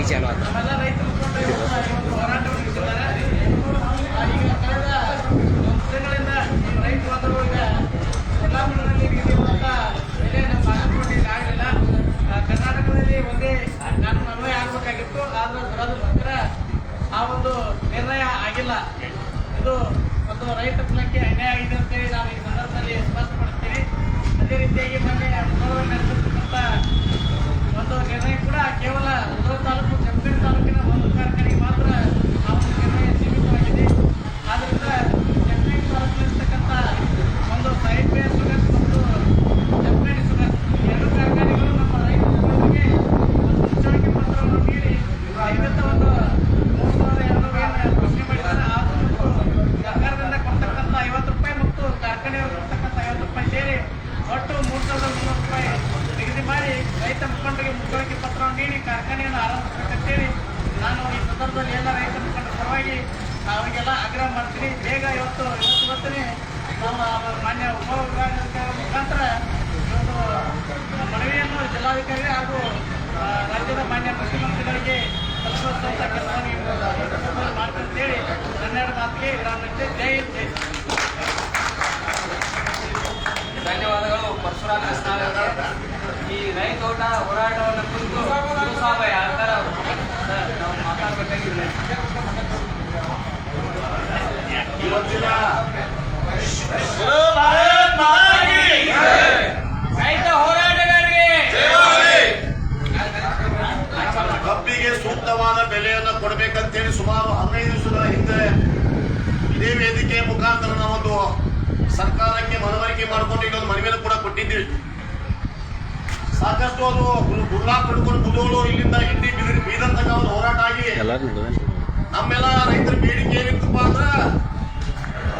ಈಗ ಚಾಲು ಆಯ್ತು. ನಮ್ಮೆಲ್ಲ ರೈತ ಮುಖಂಡರು ಇವತ್ತು ಒಂದು ಹೋರಾಟವನ್ನು ಇಟ್ಟಿದ್ದಾರೆ ಆ, ಈಗ ಕಳೆದ ಒಂದು ದಿನಗಳಿಂದ ಈ ರೈತ ಬಾಂಧವರಿಗೆ ಯಲ್ಲಾಪುರದಲ್ಲಿ ನಮ್ಮ ಬಾಗಲಕೋಟೆಯಲ್ಲಿ ಆಗಿಲ್ಲ ಆ, ಕರ್ನಾಟಕದಲ್ಲಿ ಒಂದೇ ಕಾನೂನು ಅನ್ವಯ ಆಗಬೇಕಾಗಿತ್ತು ಆದ್ರೆ ದುರದೃಷ್ಟಕರ ಆ ಒಂದು ನಿರ್ಣಯ ಆಗಿಲ್ಲ ಇದು ಒಂದು ರೈತ ಕುಲಕ್ಕೆ ಆಗಿದೆ ಅಂತೇಳಿ ನಾವು ಈ ಸಂದರ್ಭದಲ್ಲಿ ಸ್ಪಷ್ಟಪಡಿಸ್ತೀವಿ ಅದೇ ರೀತಿಯಾಗಿ ಮೊನ್ನೆ ನಡೆದಿರ್ತಕ್ಕಂಥ ಒಂದು ಕೂಡ ಕೇವಲ ಉದರ ತಾಲೂಕು ಜಮಖಂಡಿ ತಾಲೂಕಿನ ಒಂದು ಕಾರ್ಖಾನೆಗೆ ಮಾತ್ರ ಆ ಒಂದು ನಿರ್ಣಯ ಸೀಮಿತವಾಗಿದೆ. ಆದ್ದರಿಂದ ಜಮಖಂಡಿ ತಾಲೂಕಿನಲ್ಲಿರ್ತಕ್ಕಂಥ ಒಂದು ಸೈಡ್ ಬೇ ಸುಗರ್ ಮತ್ತು ಜಮಖಂಡಿ ಎರಡು ಕಾರ್ಖಾನೆಗಳು ನಮ್ಮ ರೈತರಿಗೆ ಮುಚ್ಚಳಿಕೆ ಪತ್ರವನ್ನು ನೀಡಿ ಐವತ್ತ ಒಂದು ಮೂರು ಸಾವಿರದ ಎರಡು ಮಾಡಿದ್ದಾರೆ. ಆದರೂ ಸರ್ಕಾರದಿಂದ ಕೊಡ್ತಕ್ಕಂಥ ಐವತ್ತು ರೂಪಾಯಿ ಮತ್ತು ಕಾರ್ಖಾನೆಯವರು ಕೊಡ್ತಕ್ಕಂಥ ಐವತ್ತು ರೂಪಾಯಿ ಸೇರಿ ಒಟ್ಟು ಮೂರು ಸಾವಿರದ ಮುನ್ನೂರು ರೂಪಾಯಿ ನಿಗದಿ ಮಾಡಿ ರೈತ ಪತ್ರವನ್ನು ಕಾರ್ಖಾನೆಯನ್ನು ಆರಂಭಿಸಬೇಕಂತೇಳಿ ನಾನು ಈ ಸಂದರ್ಭದಲ್ಲಿ ಎಲ್ಲ ರೈತ ಮುಖಂಡರ ಪರವಾಗಿ ಅವರಿಗೆಲ್ಲ ಆಗ್ರಹ ಮಾಡ್ತೀನಿ. ಬೇಗ ಇವತ್ತು ಇವತ್ತು ಬರ್ತೀನಿ. ನಮ್ಮ ಮಾನ್ಯ ಉಪವಿಭಾಗಾಧಿಕಾರಿ ಮುಖಾಂತರ ಇವತ್ತು ಮನವಿಯನ್ನು ಜಿಲ್ಲಾಧಿಕಾರಿ ಹಾಗೂ ರಾಜ್ಯದ ಮಾನ್ಯ ಮುಖ್ಯಮಂತ್ರಿಗಳಿಗೆ ತಲುಪಿಸುವಂಥ ಕೆಲಸವನ್ನು ಅಂತೇಳಿ ಹನ್ನೆರಡು ಮಾತಿಗೆ ವಿರಾಮ ನೀಡ್ತೇನೆ. ಜೈ ಜೈ ಧನ್ಯವಾದಗಳು. ಪರಶುರಾಮ ಕೃಷ್ಣ ಈ ರೈತ ಊಟ ಹೋರಾಟವನ್ನು ಕುರಿತು ಥರ ಸರ್, ನಾವು ಮಾತಾಡ್ಬೇಕಾಗಿದೆ ಇವತ್ತಿನ ರೈತ ಹೋರಾಟಗಾರರಿಗೆ ಕಬ್ಬಿಗೆ ಸೂಕ್ತವಾದ ಬೆಲೆಯನ್ನು ಕೊಡಬೇಕಂತೇಳಿ ಸುಮಾರು ಹದಿನೈದು ದಿವಸಗಳ ಹಿಂದೆ ಇದೇ ವೇದಿಕೆ ಮುಖಾಂತರ ನಾವೊಂದು ಸರ್ಕಾರಕ್ಕೆ ಮನವರಿಕೆ ಮಾಡಿಕೊಂಡು ಇನ್ನೊಂದು ಮನವಿಯನ್ನು ಕೂಡ ಕೊಟ್ಟಿದ್ದೀವಿ. ಸಾಕಷ್ಟು ಅದು ಗುರ್ಲಾ ಪಡ್ಕೊಂಡು ಕುದೋಳು ಇಲ್ಲಿಂದ ಹಿಂಡಿ ಬೀದರ್ ತನಕ ಒಂದು ಹೋರಾಟ ಆಗಿ ನಮ್ಮೆಲ್ಲ ರೈತರ ಬೇಡಿಕೆ ಏನಿತ್ತಪ್ಪ ಅಂದ್ರ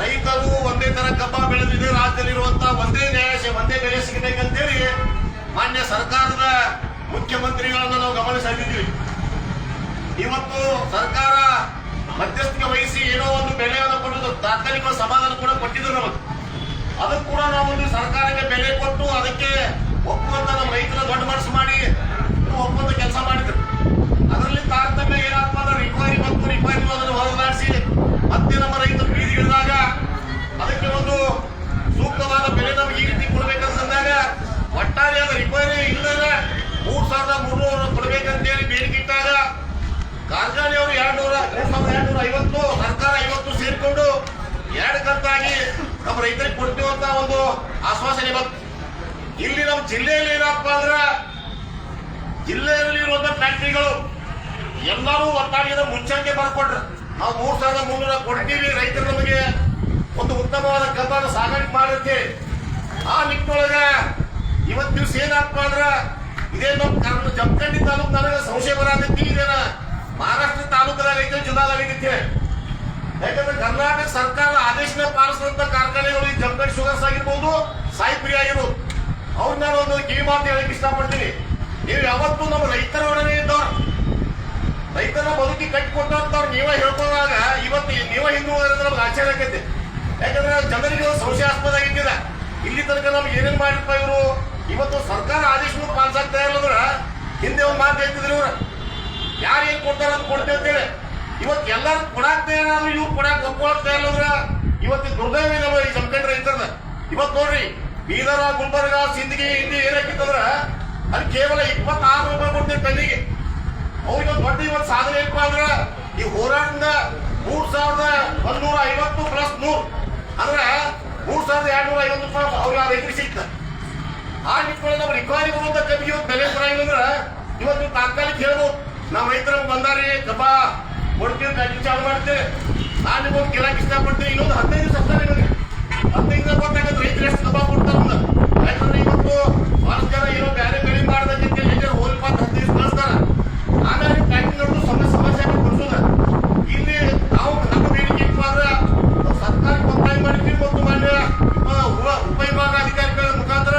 ರೈತರು ಒಂದೇ ತರ ಕಬ್ಬ ಬೆಳೆದಿದೆ. ರಾಜ್ಯದಲ್ಲಿರುವಂತ ಒಂದೇ ನ್ಯಾಯ ಒಂದೇ ಬೆಲೆ ಸಿಗಬೇಕಂತೇಳಿ ಮಾನ್ಯ ಸರ್ಕಾರದ ಮುಖ್ಯಮಂತ್ರಿಗಳನ್ನ ನಾವು ಗಮನಿಸಿದ್ದೀವಿ ಇವತ್ತು ಸರ್ಕಾರ ಮಧ್ಯಸ್ಥಿಕೆ ವಹಿಸಿ ಏನೋ ಒಂದು ಬೆಲೆಯನ್ನು ಕೊಡೋದು ತಾತ್ಕಾಲಿಕ ಸಮಾಧಾನ ಕೂಡ ಕೊಟ್ಟಿದ್ರು ನಮಗೆ. ಅದಕ್ಕೆ ಕೂಡ ಸರ್ಕಾರಕ್ಕೆ ಬೆಲೆ ಕೊಟ್ಟು ಅದಕ್ಕೆ ಒಪ್ಪುವಂತ ನಮ್ಮ ರೈತರ ದೊಡ್ಡ ಮನಸ್ಸು ಮಾಡಿ ಒಪ್ಪಂದ ಕೆಲಸ ಮಾಡಿದ್ರು. ಅದರಲ್ಲಿ ತಾರತಮ್ಯ ಏನಪ್ಪ ಅಂದ್ರೆ ರಿಕ್ವೈರಿ ಮತ್ತು ರಿಕ್ವೈರಿ ಅದನ್ನು ಹೊರದಾಡಿಸಿ ಮತ್ತೆ ನಮ್ಮ ರೈತರು ಬೀದಿಗಿಳಿದಾಗ ಅದಕ್ಕೆ ಒಂದು ಸೂಕ್ತವಾದ ಬೆಲೆ ನಮಗೆ ಈ ರೀತಿ ಕೊಡ್ಬೇಕಂತಂದಾಗ ಅದು ರಿಕ್ವೈರಿ ಇಲ್ಲದೆ ಮೂರು ಸಾವಿರದ ಮುನ್ನೂರು ಕೊಡ್ಬೇಕಂತೇಳಿ ಬೇಡಿಕೆ ಇಟ್ಟಾಗ ಕಾರ್ಖಾನೆಯವರು ಎರಡು ನೂರ ಎರಡು ಸಾವಿರದ ಎರಡು ನೂರ ಐವತ್ತು, ಸರ್ಕಾರ ಐವತ್ತು ಸೇರಿಕೊಂಡು ಎರಡು ಕಂತಾಗಿ ನಮ್ಮ ರೈತರಿಗೆ ಕೊಡ್ತೀವಂತ ಒಂದು ಆಶ್ವಾಸನೆ ಬಂತು. ಇಲ್ಲಿ ನಮ್ಮ ಜಿಲ್ಲೆಯಲ್ಲಿ ಏನಪ್ಪ ಅಂದ್ರ ಜಿಲ್ಲೆಯಲ್ಲಿ ಇರುವಂತ ಫ್ಯಾಕ್ಟ್ರಿಗಳು ಎಲ್ಲರೂ ಒಟ್ಟಾಗಿ ಮುಂಚೆಗೆ ಬರ್ಕೊಟ್ರು ನಾವು ಮೂರ್ ಸಾವಿರದ ಮುನ್ನೂರ ಕೊಡ್ತೀವಿ, ರೈತರು ನಮಗೆ ಒಂದು ಉತ್ತಮವಾದ ಕಬ್ಬನ್ನು ಸಾಗಾಣಿಕೆ ಮಾಡುತ್ತೆ. ಆ ನಿಟ್ಟಿನೊಳಗ ಇವತ್ತು ದಿವಸ ಏನಪ್ಪ ಅಂದ್ರ ಇದೇ ನಮ್ಮ ಜಮಖಂಡಿ ತಾಲೂಕು ನನಗೆ ಸಂಶಯ ಬರಾಕತ್ತಿ ಇದೇನ ಮಹಾರಾಷ್ಟ್ರ ತಾಲೂಕದಾಗ ಐತೆ ಜಿಲ್ಲಾದಾಗ ಐತೆ ಯಾಕಂದ್ರೆ ಕರ್ನಾಟಕ ಸರ್ಕಾರ ಆದೇಶನ ಪಾಲಿಸಿದಂತ ಕಾರ್ಖಾನೆಗಳು ಈ ಜಮಖಂಡಿ ಶುಗರ್ಸ್ ಆಗಿರ್ಬೋದು, ಸಾಯಿಪುರಿ ಆಗಿರ್ಬೋದು. ಅವ್ರನ್ನ ನಾನು ಒಂದು ಕಿವಿ ಮಾತು ಹೇಳಕ್ ಇಷ್ಟಪಡ್ತೀನಿ. ನೀವು ಯಾವತ್ತೂ ನಮ್ಮ ರೈತರ ಒಡನೆ ಇದ್ದವ್ರು. ರೈತರ ಬದುಕಿ ಅವ್ರು ನೀವೇ ಹೇಳ್ಕೊಂಡಾಗ ಇವತ್ತು ನೀವೇ ಹಿಂದೂ ನಮ್ಗೆ ಆಶ್ಚರ್ಯ ಆಕೈತಿ. ಯಾಕಂದ್ರೆ ಜನರಿಗೆ ಸಂಶಯಾಸ್ಪದ ಆಗಿದ್ದಿಲ್ಲ ಇಲ್ಲಿ ತನಕ ನಮ್ಗೆ ಏನೇನ್ ಮಾಡಿರ್ತಾ ಇವರು. ಇವತ್ತು ಸರ್ಕಾರ ಆದೇಶ ಪಾಲಿಸಾಗ್ತಾ ಇಲ್ಲ ಅಂದ್ರೆ ಹಿಂದೆ ಒಂದು ಮಾತು ಹೇಳ್ತಿದ್ರು ಇವ್ರು. ಯಾರು ಏನ್ ಕೊಡ್ತಾರ ಅಂತ ಕೊಡ್ತೇವೆ ಅಂತೇಳಿ ಇವತ್ತು ಎಲ್ಲರೂ ಕೊಡಾಕ್ತಾ ಏನಾದ್ರು ಇವ್ರು ಕೊಡಾಕ್ ಒಪ್ಕೊಳಕ್ತಾ ಇಲ್ಲ ಅಂದ್ರೆ ಇವತ್ತು ದುರ್ದೈವ ನಮ್ಮ ಈ ಸಂಕಟ ರೈತರದ ಇವತ್ತು ನೋಡ್ರಿ ಬೀದರ, ಗುಲ್ಬರ್ಗ, ಸಿಂದಗಿ ಹಿಂದಿ ಏನಾಗಿತ್ತಂದ್ರ ಅಲ್ಲಿ ಕೇವಲ ಇಪ್ಪತ್ತಾರು ರೂಪಾಯಿ ಕೊಡ್ತೀವಿ ಟನ್ನಿಗೆ ಅವ್ರಿಗೆ ದೊಡ್ಡ ಇವತ್ತು ಸಾಧನೆ ಏನಪ್ಪ ಅಂದ್ರೆ ಈ ಹೋರಾಟದಿಂದ ಮೂರ್ ಸಾವಿರದ ಒಂದೂರ ಐವತ್ತು ಪ್ಲಸ್ ನೂರ್ ಅಂದ್ರೆ ಮೂರ್ ಸಾವಿರದ ಎರಡ್ನೂರ ಐವತ್ತು ರೂಪಾಯಿ ಅವ್ರಿಗೆ ಆ ರೈತರಿಗೆ ಸಿಗ್ತದೆ. ಆ ನಿಟ್ಟಿನಲ್ಲಿ ನಮ್ಮ ರಿಕ್ವೈರಿ ಬರುವಂತ ಕಬ್ಬಿಗೆ ಇವತ್ತು ಬೆಲೆ ಅಂದ್ರೆ ಇವತ್ತು ನೀವು ತಾತ್ಕಾಲಿಕ ಹೇಳ್ಬೋದು. ನಾವು ರೈತರ ಬಂದಾರಿ ಕಬ್ಬ ಕೊಡ್ತೀವಿ ಚಾಲು ಮಾಡ್ತೇವೆ. ನಾನು ನಿಮಗೆ ಕೇಳಕ್ ಇಷ್ಟಪಡ್ತೀನಿ. ಇನ್ನೊಂದು ಹದಿನೈದು ದಿವಸ ಹದಿನೈದು ಗೊತ್ತಾಗತ್ತೆ ಯಾಕಂದ್ರೆ ಇವತ್ತು ಏನೋ ಬೇರೆ ಹೋಲ್ ಆಮೇಲೆ ಸಮಸ್ಯೆ ಇಲ್ಲಿ ನಾವು ನಮ್ಮ ಬೇಡಿಕೆ ಮಾತ್ರ ಮಾನ್ಯ. ಉಪವಿಭಾಗಾಧಿಕಾರಿಗಳ ಮುಖಾಂತರ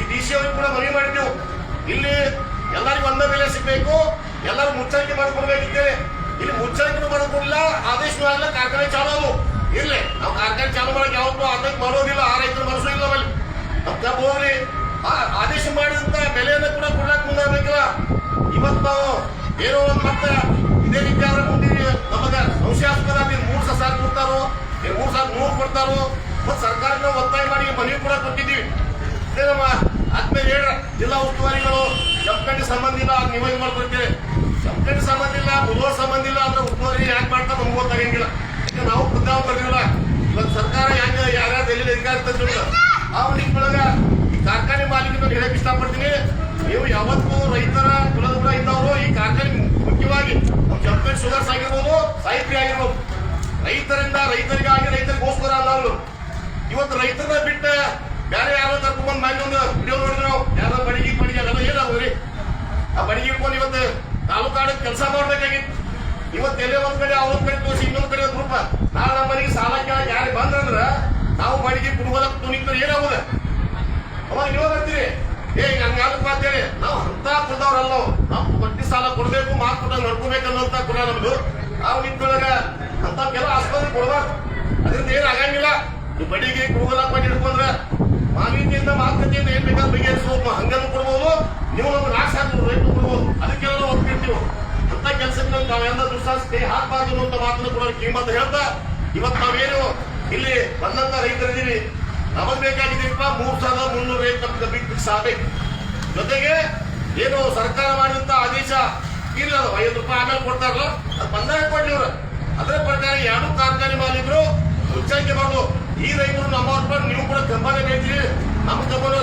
ಈ ಡಿ ಕೂಡ ಇಲ್ಲಿ ಎಲ್ಲರಿಗೂ ಒಂದೇ ಸಿಗಬೇಕು. ಮುಚ್ಚಳಿಕೆ ಮಾಡಿಕೊಡ್ಬೇಕಿದ್ದೇವೆ ಇಲ್ಲಿ ಮುಚ್ಚಳಿಕೆ ಮಾಡಿಕೊಡ್ಲಿಲ್ಲ ಆದೇಶ ಆಗಲ್ಲ ಕಾರ್ಖಾನೆ ಚಾಲು ಇರ್ಲಿ. ಕಾರ್ಖಾನೆ ಚಾಲು ಮಾಡಕ್ಕೆ ಯಾವತ್ತೂ ಆದೇಶ ಬರೋದಿಲ್ಲ. ಆ ರೈತರ ಮನಸ್ಸು ಇಲ್ಲ ಬಲ್ಲಿ ನಮ್ಮ ಕಬ್ಬು ಹೋಗ್ಲಿ ಆ- ಆದೇಶ ಮಾಡಿದಂತ ಬೆಲೆಯನ್ನು ಕೂಡ ಕೊಡಕ್ ಮುಂದಾಗಬೇಕಲ್ಲ. ಇವತ್ತು ನಾವು ಏನೋ ಒಂದು ಮತ್ತೆ ಇದೇ ರೀತಿ ಆದ್ರೆ ಮುಂದಿನ ನಮಗ ಸಂಶಯಾಸ್ಪದ ನೀವು ಮೂರು ಸಾವಿರ ಕೊಡ್ತಾರೋ ನೀವು ಮೂರು ಸಾವಿರ ನೂರು ಕೊಡ್ತಾರೋ, ಮತ್ತೆ ಸರ್ಕಾರದಿಂದ ಒತ್ತಾಯ ಮಾಡಿ ಮನವಿ ಕೂಡ ಕೊಟ್ಟಿದ್ದೀವಿ. ಇದೇ ನಮ್ಮ ಆದ್ಮೇಲೆ ಹೇಳ, ಜಿಲ್ಲಾ ಉಸ್ತುವಾರಿಗಳು, ಜಮಖಂಡಿ ಸಂಬಂಧ ಇಲ್ಲ ನೀವು ಇದು ಮಾಡ್ಕೊಳ್ತೀರಿ. ಜಮಖಂಡಿ ಸಂಬಂಧ ಇಲ್ಲ ಮುಳುವ ಸಂಬಂಧ ಇಲ್ಲ, ಅಂದ್ರೆ ಉಸ್ತುವಾರಿ ಯಾಕೆ ಮಾಡ್ತಾರೆ ನಮ್ಗೆ ಗೊತ್ತಾಗಂಗಿಲ್ಲ. ನಾವು ಖುದ್ದಾವ್ ಬರ್ದಿಲ್ಲ ಇವತ್ತು ಸರ್ಕಾರ ಹೆಂಗ ಯಾರ್ಯಾರು ಎಲ್ಲಿ ಅಧಿಕಾರ ತಂದಿಲ್ಲ ಆ ಈ ಕಾರ್ಖಾನೆ ಮಾಲೀಕರು ಹೇಳಕ್ ಇಷ್ಟಪಡ್ತೀನಿ. ನೀವು ಯಾವತ್ತೂ ರೈತರ ಕುಲದ ಕೂಡ ಇದ್ದವರು ಈ ಕಾರ್ಖಾನೆ ಮುಖ್ಯವಾಗಿ ಜಮಖಂಡಿ ಶುಗರ್ಸ್ ಆಗಿರ್ಬೋದು, ಸಾಹಿತ್ರಿ ಆಗಿರ್ಬೋದು. ರೈತರಿಂದ ರೈತರಿಗಾಗಿ ರೈತರಿಗೋಸ್ಕರ ಅವರು. ಇವತ್ತು ರೈತರನ್ನ ಬಿಟ್ಟ ಬೇರೆ ಯಾರೋ ಕರ್ಕೊಂಡ್ ಮಾಡಿ ಒಂದು ವಿಡಿಯೋ ನೋಡಿದ್ರೆ ನಾವು, ಯಾರೋ ಬಡಿಗೆ ಬಡಿಗೆ ಅದೆಲ್ಲ ಏನಾಗೋದ್ರಿ ಆ ಬಡಿಗೆ ಇಟ್ಕೊಂಡು ಇವತ್ತು ತಾಲೂಕಾಡ ಕೆಲಸ ಮಾಡ್ಬೇಕಾಗಿತ್ತು. ಇವತ್ತು ಎಲ್ಲೇ ಒಂದ್ ಕಡೆ, ಅವ್ರ ಕಡೆ ತೋರಿಸಿ, ಇನ್ನೊಂದ್ ಕಡೆ ರೂಪ. ನಾಳೆ ನಮ್ಮ ಮನೆಗೆ ಸಾಲ ಕೇಳಕ್ ಯಾರಿಗೆ ಬಂದ್ರಂದ್ರ, ನಾವು ಮಡಿಗೆ ಕುಡುಗೋದಕ್ಕೆ ತುಣಿಕ್ತಾರೆ ಏನಾಗುದ ಅವಾಗ ನೀವು ಬರ್ತೀರಿ ಏ ಹಂಗ ಯಾವ್ದಕ್ ಮಾತೇಳಿ ನಾವು ಅಂತ ಕುಡ್ದವ್ರಲ್ಲ ನಾವು ನಾವು ಬಡ್ಡಿ ಸಾಲ ಕೊಡ್ಬೇಕು, ಮಾತು ಕೊಟ್ಟಾಗ ನಡ್ಕೋಬೇಕನ್ನೋಂತ ಕುಲ ನಮ್ದು. ನಾವು ನಿಂತ್ಕೊಳಗ ಅಂತ ಕೆಲ ಆಸ್ಪತ್ರೆ ಕೊಡ್ಬಾರ್ದು. ಅದರಿಂದ ಏನ್ ಆಗಂಗಿಲ್ಲ. ಈ ಬಡಿಗೆ ಕುಡುಗಲ ಮಾಡಿ ಹಿಡ್ಕೊಂಡ್ರ ಮಾವಿನಿಂದ ಮಾತುಕತೆಯಿಂದ ಏನ್ ಬೇಕಾದ್ರೆ ಬಗೆಹರಿಸ್ಬೋದು. ಹಂಗನ್ನು ಕೊಡ್ಬೋದು. ನೀವು ನಮ್ಗೆ ನಾಶ ಹಾಕ್ಬೋದು ರೈತರು ಕೊಡ್ಬೋದು. ಅದಕ್ಕೆಲ್ಲ ನಾವು ಒಪ್ಪಿರ್ತೀವಿ. ಅಂತ ಕೆಲಸಕ್ಕೆ ನಾವು ನಾವೆಲ್ಲ ದುಸ್ಸಾಹಸತೆ ಹಾಕ್ಬಾರ್ದು ಅನ್ನುವಂತ ಮಾತನ್ನು ಕೂಡ ಕಿಮ್ಮತ್ತು ಹೇಳ್ತಾ, ಇವತ್ತು ನಾವೇನು ಇಲ್ಲಿ ಬಂದಂತ ರೈತರಿದ್ದೀವಿ. ನಮಗ್ ಬೇಕಾಗಿದ್ದೀವಪ್ಪ ಮೂರ್ ಸಾವಿರದ ಮುನ್ನೂರ ರೇಟ್ ಬಿಟ್ಟು ಫಿಕ್ಸ್ ಜೊತೆಗೆ ಏನು ಸರ್ಕಾರ ಮಾಡಿದಂತ ಆದೇಶ, ಇಲ್ಲ ಐವತ್ತು ರೂಪಾಯಿ ಆಮೇಲೆ ಕೊಡ್ತಾರಲ್ಲ, ಅದು ಬಂದಾಗ ಕೊಡ್ಲಿ ಇವ್ರು ಅದರ ಪ್ರಕಾರ ಎರಡು ಕಾರ್ಖಾನೆ ಮಾಲೀಕರು ಮುಚ್ಚಂಕೆ ಮಾಡೋದು ಈ ರೈತರು ನಮ್ಮ ರೂಪಾಯಿ ನೀವು ಕೂಡ ಕಂಬನೇ ಬೇಕ್ರಿ ನಮ್ಮ ಕಂಬನ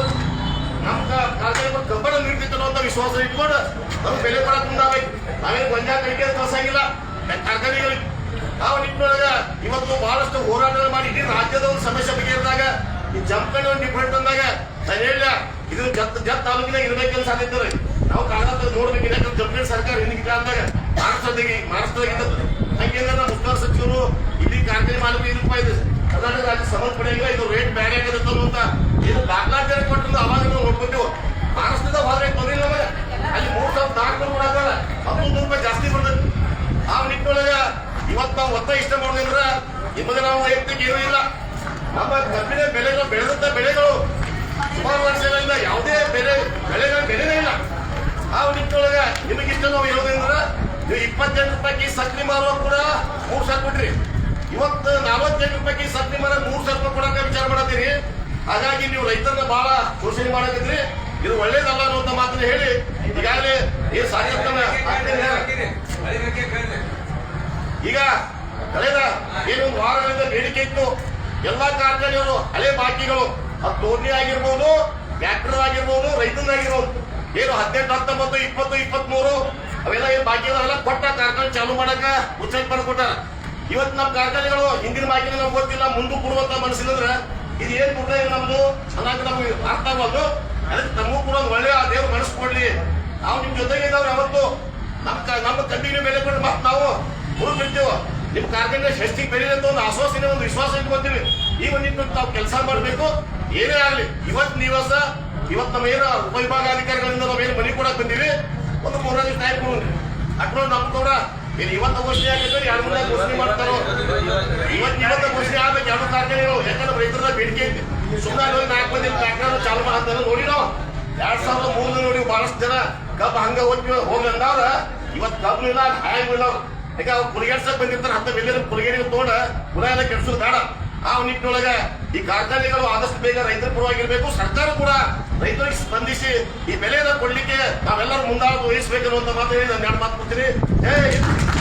ನಮ್ಮ ಕ- ಕಾರ್ಖಾನೆ ಕೂಡ ಅಂತ ವಿಶ್ವಾಸ ಇಟ್ಕೊಂಡು ನಮ್ಗೆ ಬೆಲೆ ಕೊಡಕ್ ಮುಂದಾಗಬೇಕು ನಾವೇನು ಗೊಂಜಾಳ ಕೈಗೆ ಕಳ್ಸಂಗಿಲ್ಲ. ಕಾರ್ಖಾನೆಗಳಿಗೆ ನಾವು ನಿಟ್ಟಿನೊಳಗ ಇವತ್ತು ಬಹಳಷ್ಟು ಹೋರಾಟಗಳು ಮಾಡಿ ಇಡೀ ರಾಜ್ಯದ ಒಂದು ಸಮಸ್ಯೆ ಈ ಜಮಖಂಡಿ ಒಂದು ಅಂದಾಗ ಇದು ಜತ್ ಜತ್ ತಾಲೂಕಿನಾಗ ಇರ್ಬೇಕಂತ ಸಾಧ್ಯತೆ ರೀ ನಾವು ಕಾಗದ ನೋಡ್ಬೇಕು ಯಾಕಂದ್ರೆ ಜಮಖಂಡಿ ಸರ್ಕಾರ ಹಿಂದಿನ ಅಂದಾಗ ಮಹಾರಾಷ್ಟ್ರದಾಗ ಮಹಾರಾಷ್ಟ್ರದಾಗ ಇದ್ದದ್ದು. ಹಂಗೇನ ನಮ್ಮ ಉಸ್ತುವಾರಿ ಸಚಿವರು ಇಲ್ಲಿ ಕಾರ್ಖಾನೆ ಮಾಲೀಕರು ರೂಪಾಯಿ ಇದೆ ಕರ್ನಾಟಕ ರಾಜ್ಯ ಸಂಬಂಧಪಟ್ಟಂಗಿಲ್ಲ ಇದು ರೇಟ್ ಬ್ಯಾರೆ ಅಂತ ಇದು ದಾಖಲಾತಿ ಕೊಟ್ಟಿದ್ದು ಅವಾಗ ನಾವು ನೋಡ್ಕೊತೀವಿ ಮಹಾರಾಷ್ಟ್ರದಾಗ ಹೋದ್ರೆ ತೊಂದಿಲ್ಲ ನಮಗೆ. ಅಲ್ಲಿ ಸಾವಿರ ಸಾವಿರದ ನಾಲ್ಕು ಕೊಡಾಕಲ್ಲ ಹತ್ತೊಂದು ರೂಪಾಯಿ ಜಾಸ್ತಿ ಬರ್ತದೆ. ಆ ನಿಟ್ಟಿನೊಳಗ ಇವತ್ತು ನಾವು ಒತ್ತಾಯ ಇಷ್ಟ ಮಾಡೋದಂದ್ರ ನಿಮಗೆ ನಾವು ವೈಯಕ್ತಿಕ ಏನೂ ಇಲ್ಲ. ನಮ್ಮ ಕಬ್ಬಿನ ಬೆಳೆಗಳು ಬೆಳೆದಂತ ಬೆಳೆಗಳು ಸುಮಾರು ವರ್ಷಗಳಿಂದ ಯಾವುದೇ ಬೆಲೆ ಬೆಳೆಗಳ ಬೆಲೆನೇ ಇಲ್ಲ. ಆ ನಿಟ್ಟಿನೊಳಗ ನಿಮಗಿಷ್ಟ ನಾವು ಹೇಳೋದಂದ್ರ ನೀವು ಇಪ್ಪತ್ತೆಂಟು ರೂಪಾಯಿ ಸಕ್ರಿ ಮಾರುವ ಕೂಡ ಮೂರು ಸಾವಿರ ಕೊಟ್ರಿ. ಇವತ್ತು ನಲವತ್ತೆಂಟು ರೂಪಾಯಿ ಸಕ್ರಿ ಮಾರ ಮೂರು ಸಾವಿರ ರೂಪಾಯಿ ಕೊಡಕ ವಿಚಾರ ಮಾಡತ್ತೀರಿ. ಹಾಗಾಗಿ ನೀವು ರೈತರನ್ನ ಬಹಳ ಶೋಷಣೆ ಮಾಡಕತ್ರಿ ಇದು ಒಳ್ಳೇದಲ್ಲ ಅನ್ನುವಂತ ಮಾತನ್ನ ಹೇಳಿ, ಈಗಾಗಲೇ ಈ ಸಾಧ್ಯತನ ಈಗ ಕಳೆದ ಏನು ವಾರಗಳಿಂದ ಬೇಡಿಕೆ ಇತ್ತು. ಎಲ್ಲಾ ಕಾರ್ಖಾನೆಗಳು ಹಳೆ ಬಾಕಿಗಳು, ಅದು ತೋರ್ನಿ ಆಗಿರ್ಬೋದು, ಟ್ರ್ಯಾಕ್ಟರ್ ಆಗಿರ್ಬೋದು ರೈತನಾಗಿರ್ಬೋದು ಏನು ಹದಿನೆಂಟು, ಹತ್ತೊಂಬತ್ತು, ಇಪ್ಪತ್ತು, ಇಪ್ಪತ್ಮೂರು, ಅವೆಲ್ಲ ಏನ್ ಬಾಕಿ ಅವೆಲ್ಲ ಕೊಟ್ಟ ಕಾರ್ಖಾನೆ ಚಾಲು ಮಾಡಕ ಉತ್ಸಾಹ ಕೊಟ್ಟಾರ ಇವತ್ತು ನಮ್ಮ ಕಾರ್ಖಾನೆಗಳು ಹಿಂದಿನ ಬಾಕಿನ ನಮ್ಗೆ ಗೊತ್ತಿಲ್ಲ ಮುಂದೆ ಕೊಡುವಂತ ಮನಸ್ಸಿಲ್ಲಂದ್ರ ಇದು ಏನ್ ಕೊಟ್ಟ ನಮ್ದು? ಚೆನ್ನಾಗಿ ನಮ್ಗೆ ಅರ್ಥ ಆಗೋದು? ಅದಕ್ಕೆ ನಮಗೂ ಕೂಡ ಒಂದು ಒಳ್ಳೆಯ ದೇವ್ರು ಮನಸ್ಸು ಕೊಡ್ಲಿ. ನಾವು ನಿಮ್ ಜೊತೆಗೆ ಇದ್ದವ್ರು ಯಾವತ್ತು ನಮ್ಮ ನಮ್ಮ ಕಣ್ಣಿನ ಬೆಲೆ ಕೊಟ್ಟು ಮತ್ತೆ ನಾವು ಬಿಡ್ತೇವೆ? ನಿಮ್ ಕಾರ್ಖಾನೆ ಶಸ್ತಿ ಬೆಲೆ ಅಂತ ಒಂದು ಆಶ್ವಾಸನೆ, ಒಂದು ವಿಶ್ವಾಸ ಇಟ್ಕೊತೀವಿ ಈ ಒಂದು ತಾವು ಕೆಲಸ ಮಾಡಬೇಕು. ಏನೇ ಆಗಲಿ ಇವತ್ತು ನೀವಸ ಇವತ್ತು ನಮ್ಮ ಏನು ಉಪವಿಭಾಗಾಧಿಕಾರಿಗಳಿಂದ ನಾವೇನು ಮನೆ ಕೊಡಕ್ ಬಂದೀವಿ? ಒಂದು ಮೂರನೇ ದಿವಸ ಟೈಮ್ ಕೊಡ್ರಿ ಅಟ್ರೋ ನಮ್ ಕೂಡ ಏನು ಇವತ್ತು ಘೋಷಣೆ ಆಗಿದ್ರೆ ಎರಡು ಮೂರ ಘೋಷಣೆ ಮಾಡ್ತಾರೋ? ಇವತ್ತು ಇವತ್ತು ಘೋಷಣೆ ಆಗ್ಬೇಕು, ಎರಡು ಕಾರ್ಖಾನೆಗಳು ಯಾಕಂದ್ರೆ ರೈತರ ಬೇಡಿಕೆ ಐತಿ. ಸುಮ್ಮನೆ ಹೋಗಿ ನಾಲ್ಕು ಮಂದಿ ಕಾರ್ಖಾನೆ ಚಾಲು ಮಾಡ್ತಾರೆ ನೋಡಿ ನಾವು ಎರಡ್ ಸಾವಿರದ ಮೂರು ನೋಡಿ ಬಹಳಷ್ಟು ಜನ ಕಬ್ಬು ಹಂಗ ಹೋಗಿ ಹೋಗಿ ಅಂದವ್ರ ಇವತ್ತು ಕಬ್ಬು ಇಲ್ಲ ಹಾಯ್ ಇಲ್ಲ. ಯಾಕೆ ಅವ್ರು ಕುಲಿಗೆಡ್ಸಕ್ ಬಂದಿರ್ತಾರೆ ಹತ್ತು ಬೆಲೆ ಕುಲಿಗೇಡಿ ತೋಡ ಗುಣ ಎಲ್ಲ ಕೆಡ್ಸೋದು ಬೇಡ. ಆ ನಿಟ್ಟಿನೊಳಗ ಈ ಕಾರ್ಖಾನೆಗಳು ಆದಷ್ಟು ಬೇಗ ರೈತರ ಪರವಾಗಿರ್ಬೇಕು. ಸರ್ಕಾರ ಕೂಡ ರೈತರಿಗೆ ಸ್ಪಂದಿಸಿ ಈ ಬೆಲೆನ ಕೊಡ್ಲಿಕ್ಕೆ ನಾವೆಲ್ಲರೂ ಮುಂದಾಗ ವಹಿಸ್ಬೇಕು ಅನ್ನುವಂತ ಮಾತು ನಾನು ಎರಡು ಮಾತು ಕೊಡ್ತೀನಿ.